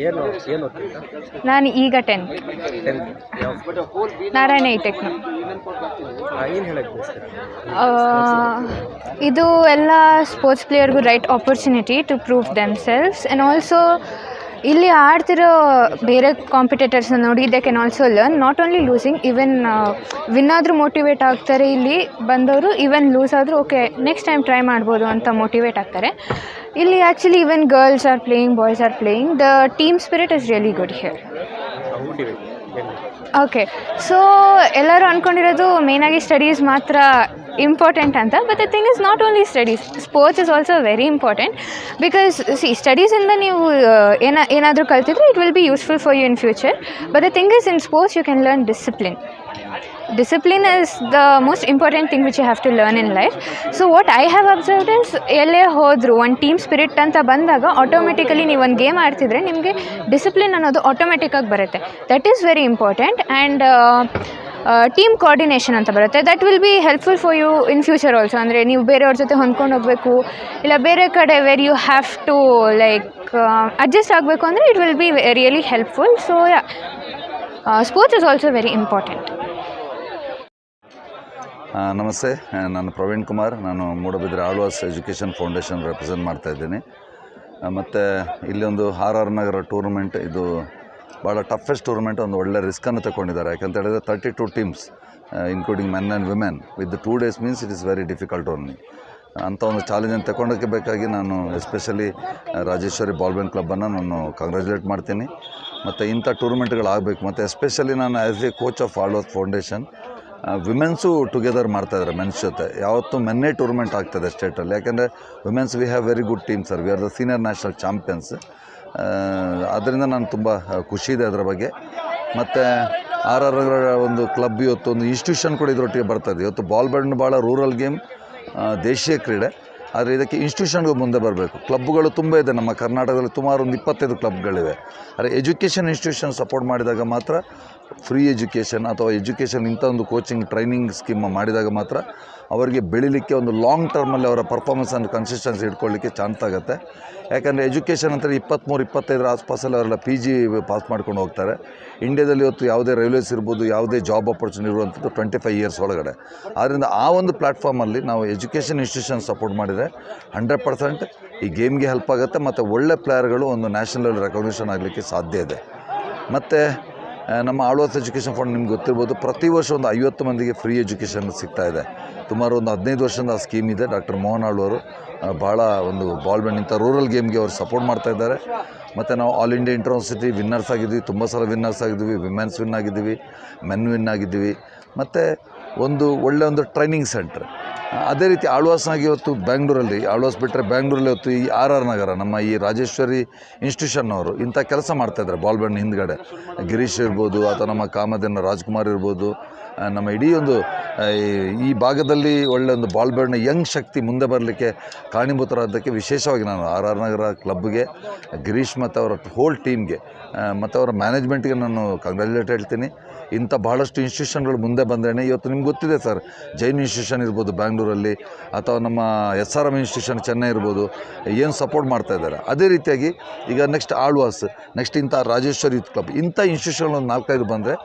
ಏನು ಏನು ಓದ್ತಿದ್ದ? ನಾನು ಈಗ ಟೆಂತ್ ನಾರಾಯಣ ಐ ಟೆಕ್ನ ಏನು ಹೇಳಕ್ಕೆ ಬಯಸ್ತೀರಾ? ಇದು ಎಲ್ಲ sports ಪ್ಲೇಯರ್ಗೂ right opportunity to prove themselves and also ಇಲ್ಲಿ ಆಡ್ತಿರೋ ಬೇರೆ ಕಾಂಪಿಟೇಟರ್ಸ್ನ ನೋಡಿ they can also learn not only losing even win ಆದರೂ ಮೋಟಿವೇಟ್ ಆಗ್ತಾರೆ ಇಲ್ಲಿ ಬಂದವರು. ಈವನ್ ಲೂಸ್ ಆದರೂ ಓಕೆ ನೆಕ್ಸ್ಟ್ ಟೈಮ್ ಟ್ರೈ ಮಾಡ್ಬೋದು ಅಂತ ಮೋಟಿವೇಟ್ ಆಗ್ತಾರೆ. ಇಲ್ಲಿ actually even girls are playing boys are playing the team spirit is really good here okay so ಎಲ್ಲರೂ ಅಂದ್ಕೊಂಡಿರೋದು ಮೇಯ್ನಾಗಿ ಸ್ಟಡೀಸ್ ಮಾತ್ರ ಇಂಪಾರ್ಟೆಂಟ್ ಅಂತ but the thing is not only studies sports is also very important because see ಸ್ಟಡೀಸಿಂದ ನೀವು ಏನ, ಏನಾದರೂ ಕಲ್ತಿದ್ರೆ it will be useful for you in future but the thing is in sports you can learn discipline discipline is the most important thing which you have to learn in life so what I have observed is ಎಲ್ಲೇ ಹೋದರು ಒಂದು ಟೀಮ್ ಸ್ಪಿರಿಟ್ ಅಂತ ಬಂದಾಗ ಆಟೋಮೆಟಿಕಲಿ ನೀವು ಒಂದು ಗೇಮ್ ಆಡ್ತಿದ್ರೆ ನಿಮಗೆ ಡಿಸಿಪ್ಲಿನ್ ಅನ್ನೋದು ಆಟೋಮೆಟಿಕ್ಕಾಗಿ ಬರುತ್ತೆ. That is very important and team coordination ಅಂತ ಬರುತ್ತೆ. That will be helpful for you in future also ಅಂದರೆ ನೀವು ಬೇರೆಯವ್ರ ಜೊತೆ ಹೊಂದ್ಕೊಂಡು ಹೋಗಬೇಕು. ಇಲ್ಲ ಬೇರೆ ಕಡೆ where you have to like adjust ಆಗಬೇಕು ಅಂದರೆ it will be really helpful so yeah sports is also very important ನಮಸ್ತೆ. ನಾನು ಪ್ರವೀಣ್ ಕುಮಾರ್. ನಾನು Moodbidri Alva's education foundation represent ಮಾಡ್ತಾ ಇದ್ದೀನಿ. ಮತ್ತು ಇಲ್ಲಿ ಒಂದು ಆರ್ ಆರ್ ನಗರ ಟೂರ್ನಮೆಂಟ್ ಇದು ಭಾಳ ಟಫೆಸ್ಟ್ ಟೂರ್ನಮೆಂಟ್ ಒಂದು ಒಳ್ಳೆ ರಿಸ್ಕನ್ನು ತಗೊಂಡಿದ್ದಾರೆ ಯಾಕಂತ ಹೇಳಿದ್ರೆ thirty two teams including men and women with two days means it is very difficult only ಅಂಥ ಒಂದು ಚಾಲೆಂಜನ್ನು ತಗೊಂಡೋಕ್ಕೆ ಬೇಕಾಗಿ ನಾನು ಎಸ್ಪೆಷಲಿ ರಾಜೇಶ್ವರಿ ಬಾಲ್ಬೆನ್ ಕ್ಲಬ್ಬನ್ನು ನಾನು ಕಂಗ್ರ್ಯಾಚುಲೇಟ್ ಮಾಡ್ತೀನಿ. ಮತ್ತು ಇಂಥ ಟೂರ್ನಮೆಂಟ್ಗಳಾಗಬೇಕು ಮತ್ತು ಎಸ್ಪೆಷಲಿ ನಾನು as a coach of Alva's foundation womens together ಮಾಡ್ತಾ ಇದ್ದಾರೆ ಮೆನ್ಸ್ ಜೊತೆ. ಯಾವತ್ತೂ ಮೆನ್ನೇ ಟೂರ್ನಮೆಂಟ್ ಆಗ್ತದೆ ಸ್ಟೇಟಲ್ಲಿ ಯಾಕೆಂದರೆ womens we have very good team sir we are the senior national champions ಅದರಿಂದ ನಾನು ತುಂಬ ಖುಷಿ ಇದೆ ಅದರ ಬಗ್ಗೆ. ಮತ್ತು ಆರ್ ಆರ್ ಒಂದು ಕ್ಲಬ್ ಇವತ್ತು ಒಂದು ಇನ್ಸ್ಟಿಟ್ಯೂಷನ್ ಕೂಡ ಇದರೊಟ್ಟಿಗೆ ಬರ್ತದೆ ಇವತ್ತು ಬಾಲ್ ಬ್ಯಾಡ್ಮಿಂಟ್ ಭಾಳ ರೂರಲ್ ಗೇಮ್ ದೇಶೀಯ ಕ್ರೀಡೆ. ಆದರೆ ಇದಕ್ಕೆ ಇನ್ಸ್ಟಿಟ್ಯೂಷನ್ಗೂ ಮುಂದೆ ಬರಬೇಕು. ಕ್ಲಬ್ಗಳು ತುಂಬ ಇದೆ. ನಮ್ಮ ಕರ್ನಾಟಕದಲ್ಲಿ ಸುಮಾರು ಒಂದು ಇಪ್ಪತ್ತೈದು ಕ್ಲಬ್ಗಳಿವೆ. ಆದರೆ ಎಜುಕೇಷನ್ ಇನ್ಸ್ಟಿಟ್ಯೂಷನ್ ಸಪೋರ್ಟ್ ಮಾಡಿದಾಗ ಮಾತ್ರ ಫ್ರೀ ಎಜುಕೇಷನ್ ಅಥವಾ ಎಜುಕೇಷನ್ ಇಂಥ ಒಂದು ಕೋಚಿಂಗ್ ಟ್ರೈನಿಂಗ್ ಸ್ಕೀಮ್ ಮಾಡಿದಾಗ ಮಾತ್ರ ಅವರಿಗೆ ಬೆಳಿಲಿಕ್ಕೆ ಒಂದು ಲಾಂಗ್ ಟರ್ಮಲ್ಲಿ ಅವರ ಪರ್ಫಾರ್ಮೆನ್ಸನ್ನು ಕನ್ಸಿಸ್ಟೆನ್ಸಿ ಇಟ್ಕೊಳ್ಳಿಕ್ಕೆ ಚಾನ್ಸ್ ಆಗುತ್ತೆ. ಯಾಕಂದರೆ ಎಜುಕೇಷನ್ ಅಂತ ಇಪ್ಪತ್ತ್ಮೂರು ಇಪ್ಪತ್ತೈದರ ಆಸ್ಪಾಸಲ್ಲಿ ಅವರೆಲ್ಲ ಪಿ ಜಿ ಪಾಸ್ ಮಾಡ್ಕೊಂಡು ಹೋಗ್ತಾರೆ. ಇಂಡಿಯಾದಲ್ಲಿ ಇವತ್ತು ಯಾವುದೇ ರೈಲ್ವೇಸ್ ಇರ್ಬೋದು, ಯಾವುದೇ ಜಾಬ್ ಆಪರ್ಚುನಿಟಿ ಇರುವಂಥದ್ದು ಟ್ವೆಂಟಿ ಫೈವ್ ಇಯರ್ಸ್ ಒಳಗಡೆ. ಆದ್ದರಿಂದ ಆ ಒಂದು ಪ್ಲ್ಯಾಟ್ಫಾರ್ಮಲ್ಲಿ ನಾವು ಎಜುಕೇಷನ್ ಇನ್ಸ್ಟಿಟ್ಯೂಷನ್ ಸಪೋರ್ಟ್ ಮಾಡಿದರೆ ಹಂಡ್ರೆಡ್ ಪರ್ಸೆಂಟ್ ಈ ಗೇಮ್ಗೆ ಹೆಲ್ಪ್ ಆಗುತ್ತೆ ಮತ್ತು ಒಳ್ಳೆ ಪ್ಲೇಯರ್ಗಳು ಒಂದು ನ್ಯಾಷನಲ್ ಲೆವೆಲ್ ರೆಕಗ್ನಿಷನ್ ಆಗಲಿಕ್ಕೆ ಸಾಧ್ಯ ಇದೆ. ಮತ್ತು ನಮ್ಮ ಆಳ್ವಾಸ್ ಎಜುಕೇಷನ್ ಫಂಡ್ ನಿಮ್ಗೆ ಗೊತ್ತಿರ್ಬೋದು, ಪ್ರತಿ ವರ್ಷ ಒಂದು ಐವತ್ತು ಮಂದಿಗೆ ಫ್ರೀ ಎಜುಕೇಷನ್ ಸಿಗ್ತಾ ಇದೆ. ಸುಮಾರು ಒಂದು ಹದಿನೈದು ವರ್ಷದಿಂದ ಆ ಸ್ಕೀಮ್ ಇದೆ. ಡಾಕ್ಟರ್ ಮೋಹನ್ ಆಳ್ವರು ಭಾಳ ಒಂದು ಬಾಲ್ ಬ್ಯಾಂಡ್ ಇಂಥ ರೂರಲ್ ಗೇಮ್ಗೆ ಅವರು ಸಪೋರ್ಟ್ ಮಾಡ್ತಾ ಇದ್ದಾರೆ. ಮತ್ತು ನಾವು ಆಲ್ ಇಂಡಿಯಾ ಇಂಟರ್ಯೂನಿವರ್ಸಿಟಿ ವಿನ್ನರ್ಸ್ ಆಗಿದ್ವಿ. ತುಂಬ ಸಲ ವಿನ್ನರ್ಸ್ ಆಗಿದ್ವಿ. ವಿಮೆನ್ಸ್ ವಿನ್ ಆಗಿದ್ದೀವಿ ಮೆನ್ ವಿನ್ ಆಗಿದ್ದೀವಿ ಮತ್ತು ಒಂದು ಒಳ್ಳೆ ಒಂದು ಟ್ರೈನಿಂಗ್ ಸೆಂಟ್ರ್ ಅದೇ ರೀತಿ ಆಳ್ವಾಸ್ನಾಗಿ ಇವತ್ತು ಬ್ಯಾಂಗ್ಳೂರಲ್ಲಿ ಆಳ್ವಾಸ್ ಬಿಟ್ಟರೆ ಬ್ಯಾಂಗ್ಳೂರಲ್ಲಿ ಇವತ್ತು ಈ ಆರ್ ಆರ್ ನಗರ, ನಮ್ಮ ಈ ರಾಜೇಶ್ವರಿ ಇನ್ಸ್ಟಿಟ್ಯೂಷನ್ ಅವರು ಇಂಥ ಕೆಲಸ ಮಾಡ್ತಾಯಿದ್ದಾರೆ ಬಾಲ್ ಬ್ಯಾಂಡ್ ಹಿಂದ್ಗಡೆ. ಗಿರೀಶ್ ಇರ್ಬೋದು, ಅಥವಾ ನಮ್ಮ ಕಾಮಧೇನ ರಾಜ್ಕುಮಾರ್ ಇರ್ಬೋದು ನಮ್ಮ ಇಡೀ ಒಂದು ಈ- ಭಾಗದಲ್ಲಿ ಒಳ್ಳೆ ಒಂದು ಬ್ಯಾಂಡ್ನ ಯಂಗ್ ಶಕ್ತಿ ಮುಂದೆ ಬರಲಿಕ್ಕೆ ಕಾರಣೀಭೂತರಾದ್ದಕ್ಕೆ ವಿಶೇಷವಾಗಿ ನಾನು ಆರ್ ಆರ್ ನಗರ ಕ್ಲಬ್ಗೆ ಗಿರೀಶ್ ಮತ್ತು ಅವರ ಹೋಲ್ ಟೀಮ್ಗೆ ಮತ್ತು ಅವರ ಮ್ಯಾನೇಜ್ಮೆಂಟ್ಗೆ ನಾನು ಕಂಗ್ರ್ಯಾಚುಲೇಟ್ ಹೇಳ್ತೀನಿ. ಇಂಥ ಭಾಳಷ್ಟು ಇನ್ಸ್ಟಿಟ್ಯೂಷನ್ಗಳು ಮುಂದೆ ಬಂದ್ರೇ ಇವತ್ತು ನಿಮ್ಗೆ ಗೊತ್ತಿದೆ ಸರ್. ಜೈನ್ ಇನ್ಸ್ಟಿಟ್ಯೂಷನ್ ಇರ್ಬೋದು ಬ್ಯಾಂಗ್ಳೂರಲ್ಲಿ, ಅಥವಾ ನಮ್ಮ S R M institution Chennai ಇರ್ಬೋದು, ಏನು ಸಪೋರ್ಟ್ ಮಾಡ್ತಾ ಇದ್ದಾರೆ. ಅದೇ ರೀತಿಯಾಗಿ ಈಗ ನೆಕ್ಸ್ಟ್ ಆಳ್ವಾಸ್ ನೆಕ್ಸ್ಟ್ ಇಂಥ ರಾಜೇಶ್ವರ್ ಯೂತ್ ಕ್ಲಬ್ ಇಂಥ ಇನ್ಸ್ಟಿಟ್ಯೂಷನ್ ಒಂದು ನಾಲ್ಕೈದು ಬಂದರೆ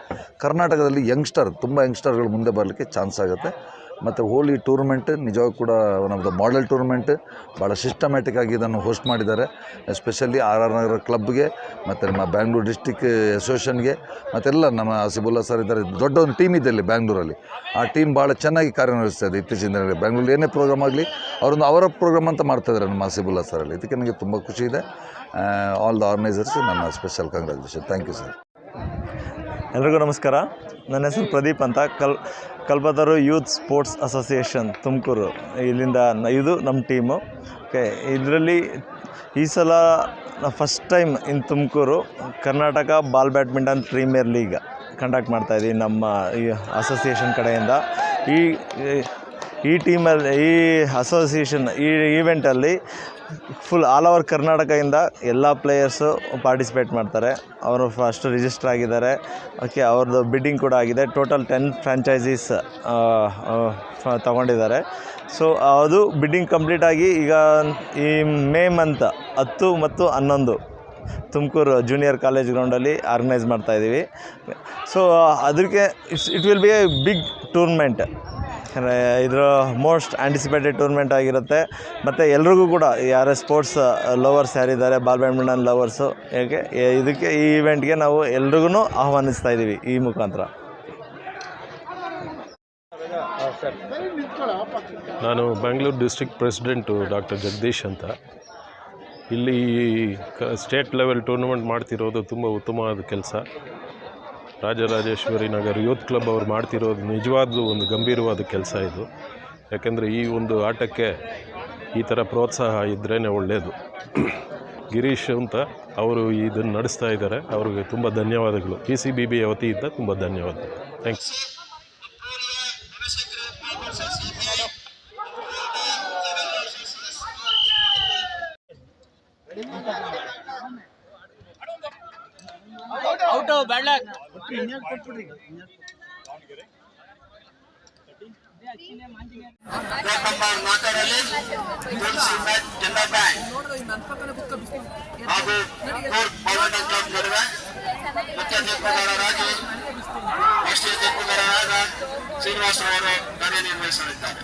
ಕರ್ನಾಟಕದಲ್ಲಿ ಯಂಗ್ಸ್ಟರ್ ತುಂಬ ಯಂಗ್ಸ್ಟರ್ಗಳು ಮುಂದೆ ಬರಲಿಕ್ಕೆ ಚಾನ್ಸ್ ಆಗುತ್ತೆ. ಮತ್ತು ಹೋಲಿ ಟೂರ್ನಮೆಂಟ್ ನಿಜವಾಗೂ ಕೂಡ one of the model tournament ಭಾಳ ಸಿಸ್ಟಮ್ಯಾಟಿಕ್ ಆಗಿ ಇದನ್ನು ಹೋಸ್ಟ್ ಮಾಡಿದ್ದಾರೆ. ಎಸ್ಪೆಷಲಿ ಆರ್ ಆರ್ ನಗರ ಕ್ಲಬ್ಗೆ ಮತ್ತು ನಮ್ಮ ಬ್ಯಾಂಗ್ಳೂರು ಡಿಸ್ಟಿಕ್ ಅಸೋಸಿಯೇಷನ್ಗೆ ಮತ್ತೆಲ್ಲ ನಮ್ಮ ಆಸಿಬುಲ್ಲಾ ಸರ್ ಇದ್ದಾರೆ. ದೊಡ್ಡ ಒಂದು ಟೀಮ್ ಇದೆ ಇಲ್ಲಿ ಬ್ಯಾಂಗ್ಳೂರಲ್ಲಿ ಆ ಟೀಮ್ ಭಾಳ ಚೆನ್ನಾಗಿ ಕಾರ್ಯನಿರ್ವಹಿಸ್ತಾ ಇದೆ. ಇತ್ತೀಚಿನ ದಿನಗಳಲ್ಲಿ ಏನೇ ಪ್ರೋಗ್ರಾಮ್ ಆಗಲಿ, ಅವರೊಂದು ಅವರ ಪ್ರೋಗ್ರಾಮ್ ಅಂತ ಮಾಡ್ತಾಯಿದ್ದಾರೆ ನಮ್ಮ ಹಸಿಬುಲ್ಲಾ ಸರಲ್ಲಿ ಇದಕ್ಕೆ ನನಗೆ ತುಂಬ ಖುಷಿ ಇದೆ. ಆಲ್ ದ ಆರ್ಗನೈಸರ್ಸ್ ನನ್ನ special congratulation thank you sir ಎಲ್ರಿಗೂ ನಮಸ್ಕಾರ. ನನ್ನ ಹೆಸರು ಪ್ರದೀಪ್ ಅಂತ. ಕಲ್ Kalpataru youth sports association Tumakuru. ಇಲ್ಲಿಂದ ಇದು ನಮ್ಮ ಟೀಮು. ಓಕೆ, ಇದರಲ್ಲಿ ಈ ಸಲ first time in Tumakuru Karnataka ball badminton premier league conduct ಮಾಡ್ತಾಯಿದ್ದೀವಿ ನಮ್ಮ ಈ ಅಸೋಸಿಯೇಷನ್ ಕಡೆಯಿಂದ. ಈ ಈ ಟೀಮಲ್ಲಿ ಈ ಅಸೋಸಿಯೇಷನ್, ಈ ಈವೆಂಟಲ್ಲಿ ಫುಲ್ ಆಲ್ ಓವರ್ ಕರ್ನಾಟಕದಿಂದ ಎಲ್ಲ ಪ್ಲೇಯರ್ಸು ಪಾರ್ಟಿಸಿಪೇಟ್ ಮಾಡ್ತಾರೆ. ಅವರು ಫಸ್ಟ್ ರಿಜಿಸ್ಟರ್ ಆಗಿದ್ದಾರೆ. ಓಕೆ ಅವ್ರದ್ದು ಬಿಡ್ಡಿಂಗ್ ಕೂಡ ಆಗಿದೆ. ಟೋಟಲ್ ಟೆನ್ ಫ್ರ್ಯಾಂಚೈಸೀಸ್ ತಗೊಂಡಿದ್ದಾರೆ. ಸೊ ಅದು ಬಿಡ್ಡಿಂಗ್ ಕಂಪ್ಲೀಟ್ ಆಗಿ ಈಗ ಈ ಮೇ ಮಂತ್ ಹತ್ತು ಮತ್ತು ಹನ್ನೊಂದು ತುಮಕೂರು ಜೂನಿಯರ್ ಕಾಲೇಜ್ ಗ್ರೌಂಡಲ್ಲಿ ಆರ್ಗನೈಸ್ ಮಾಡ್ತಾಯಿದ್ದೀವಿ ಸೊ ಅದಕ್ಕೆ it's it will be a big tournament ಇದರ ಮೋಸ್ಟ್ ಆ್ಯಂಟಿಸಿಪೇಟೆಡ್ ಟೂರ್ನಮೆಂಟ್ ಆಗಿರುತ್ತೆ. ಮತ್ತು ಎಲ್ರಿಗೂ ಕೂಡ ಯಾರೇ ಸ್ಪೋರ್ಟ್ಸ್ ಲವರ್ಸ್ ಯಾರಿದ್ದಾರೆ ಬಾಲ್ ಬ್ಯಾಡ್ಮಿಂಟನ್ ಲವರ್ಸು ಯಾಕೆ ಇದಕ್ಕೆ ಈ ಇವೆಂಟ್ಗೆ ನಾವು ಎಲ್ರಿಗೂ ಆಹ್ವಾನಿಸ್ತಾ ಇದ್ದೀವಿ ಈ ಮುಖಾಂತರ. ನಾನು Bengaluru district president doctor Jagadish ಅಂತ. ಇಲ್ಲಿ ಸ್ಟೇಟ್ ಲೆವೆಲ್ ಟೂರ್ನಮೆಂಟ್ ಮಾಡ್ತಿರೋದು ತುಂಬ ಉತ್ತಮವಾದ ಕೆಲಸ. ರಾಜರಾಜೇಶ್ವರಿ ನಗರ್ ಯೂತ್ ಕ್ಲಬ್ ಅವ್ರು ಮಾಡ್ತಿರೋದು ನಿಜವಾದ ಒಂದು ಗಂಭೀರವಾದ ಕೆಲಸ ಇದು. ಯಾಕೆಂದರೆ ಈ ಒಂದು ಆಟಕ್ಕೆ ಈ ಥರ ಪ್ರೋತ್ಸಾಹ ಇದ್ರೇ ಒಳ್ಳೆಯದು ಗಿರೀಶ್ ಅಂತ ಅವರು ಇದನ್ನು ನಡೆಸ್ತಾ ಇದ್ದಾರೆ. ಅವ್ರಿಗೆ ತುಂಬ ಧನ್ಯವಾದಗಳು. ಪಿ ಸಿ ಬಿ ಬಿಯ ವತಿಯಿಂದ ತುಂಬ ಧನ್ಯವಾದಗಳು thanks Tulasi match Chennai bank ಹಾಗೂ ಕೋರ್ಟ್ ಬ್ಯಾಡ್ಮಿಂಟನ್ ಕ್ಲಬ್ ನಡುವೆ ಮುಖ್ಯ ತೀರ್ಪುಗಾರರಾಗಿ ರಾಷ್ಟ್ರೀಯ ತೀರ್ಪುಗಾರರಾದ ಶ್ರೀನಿವಾಸರವರು ಕಾರ್ಯನಿರ್ವಹಿಸಲಿದ್ದಾರೆ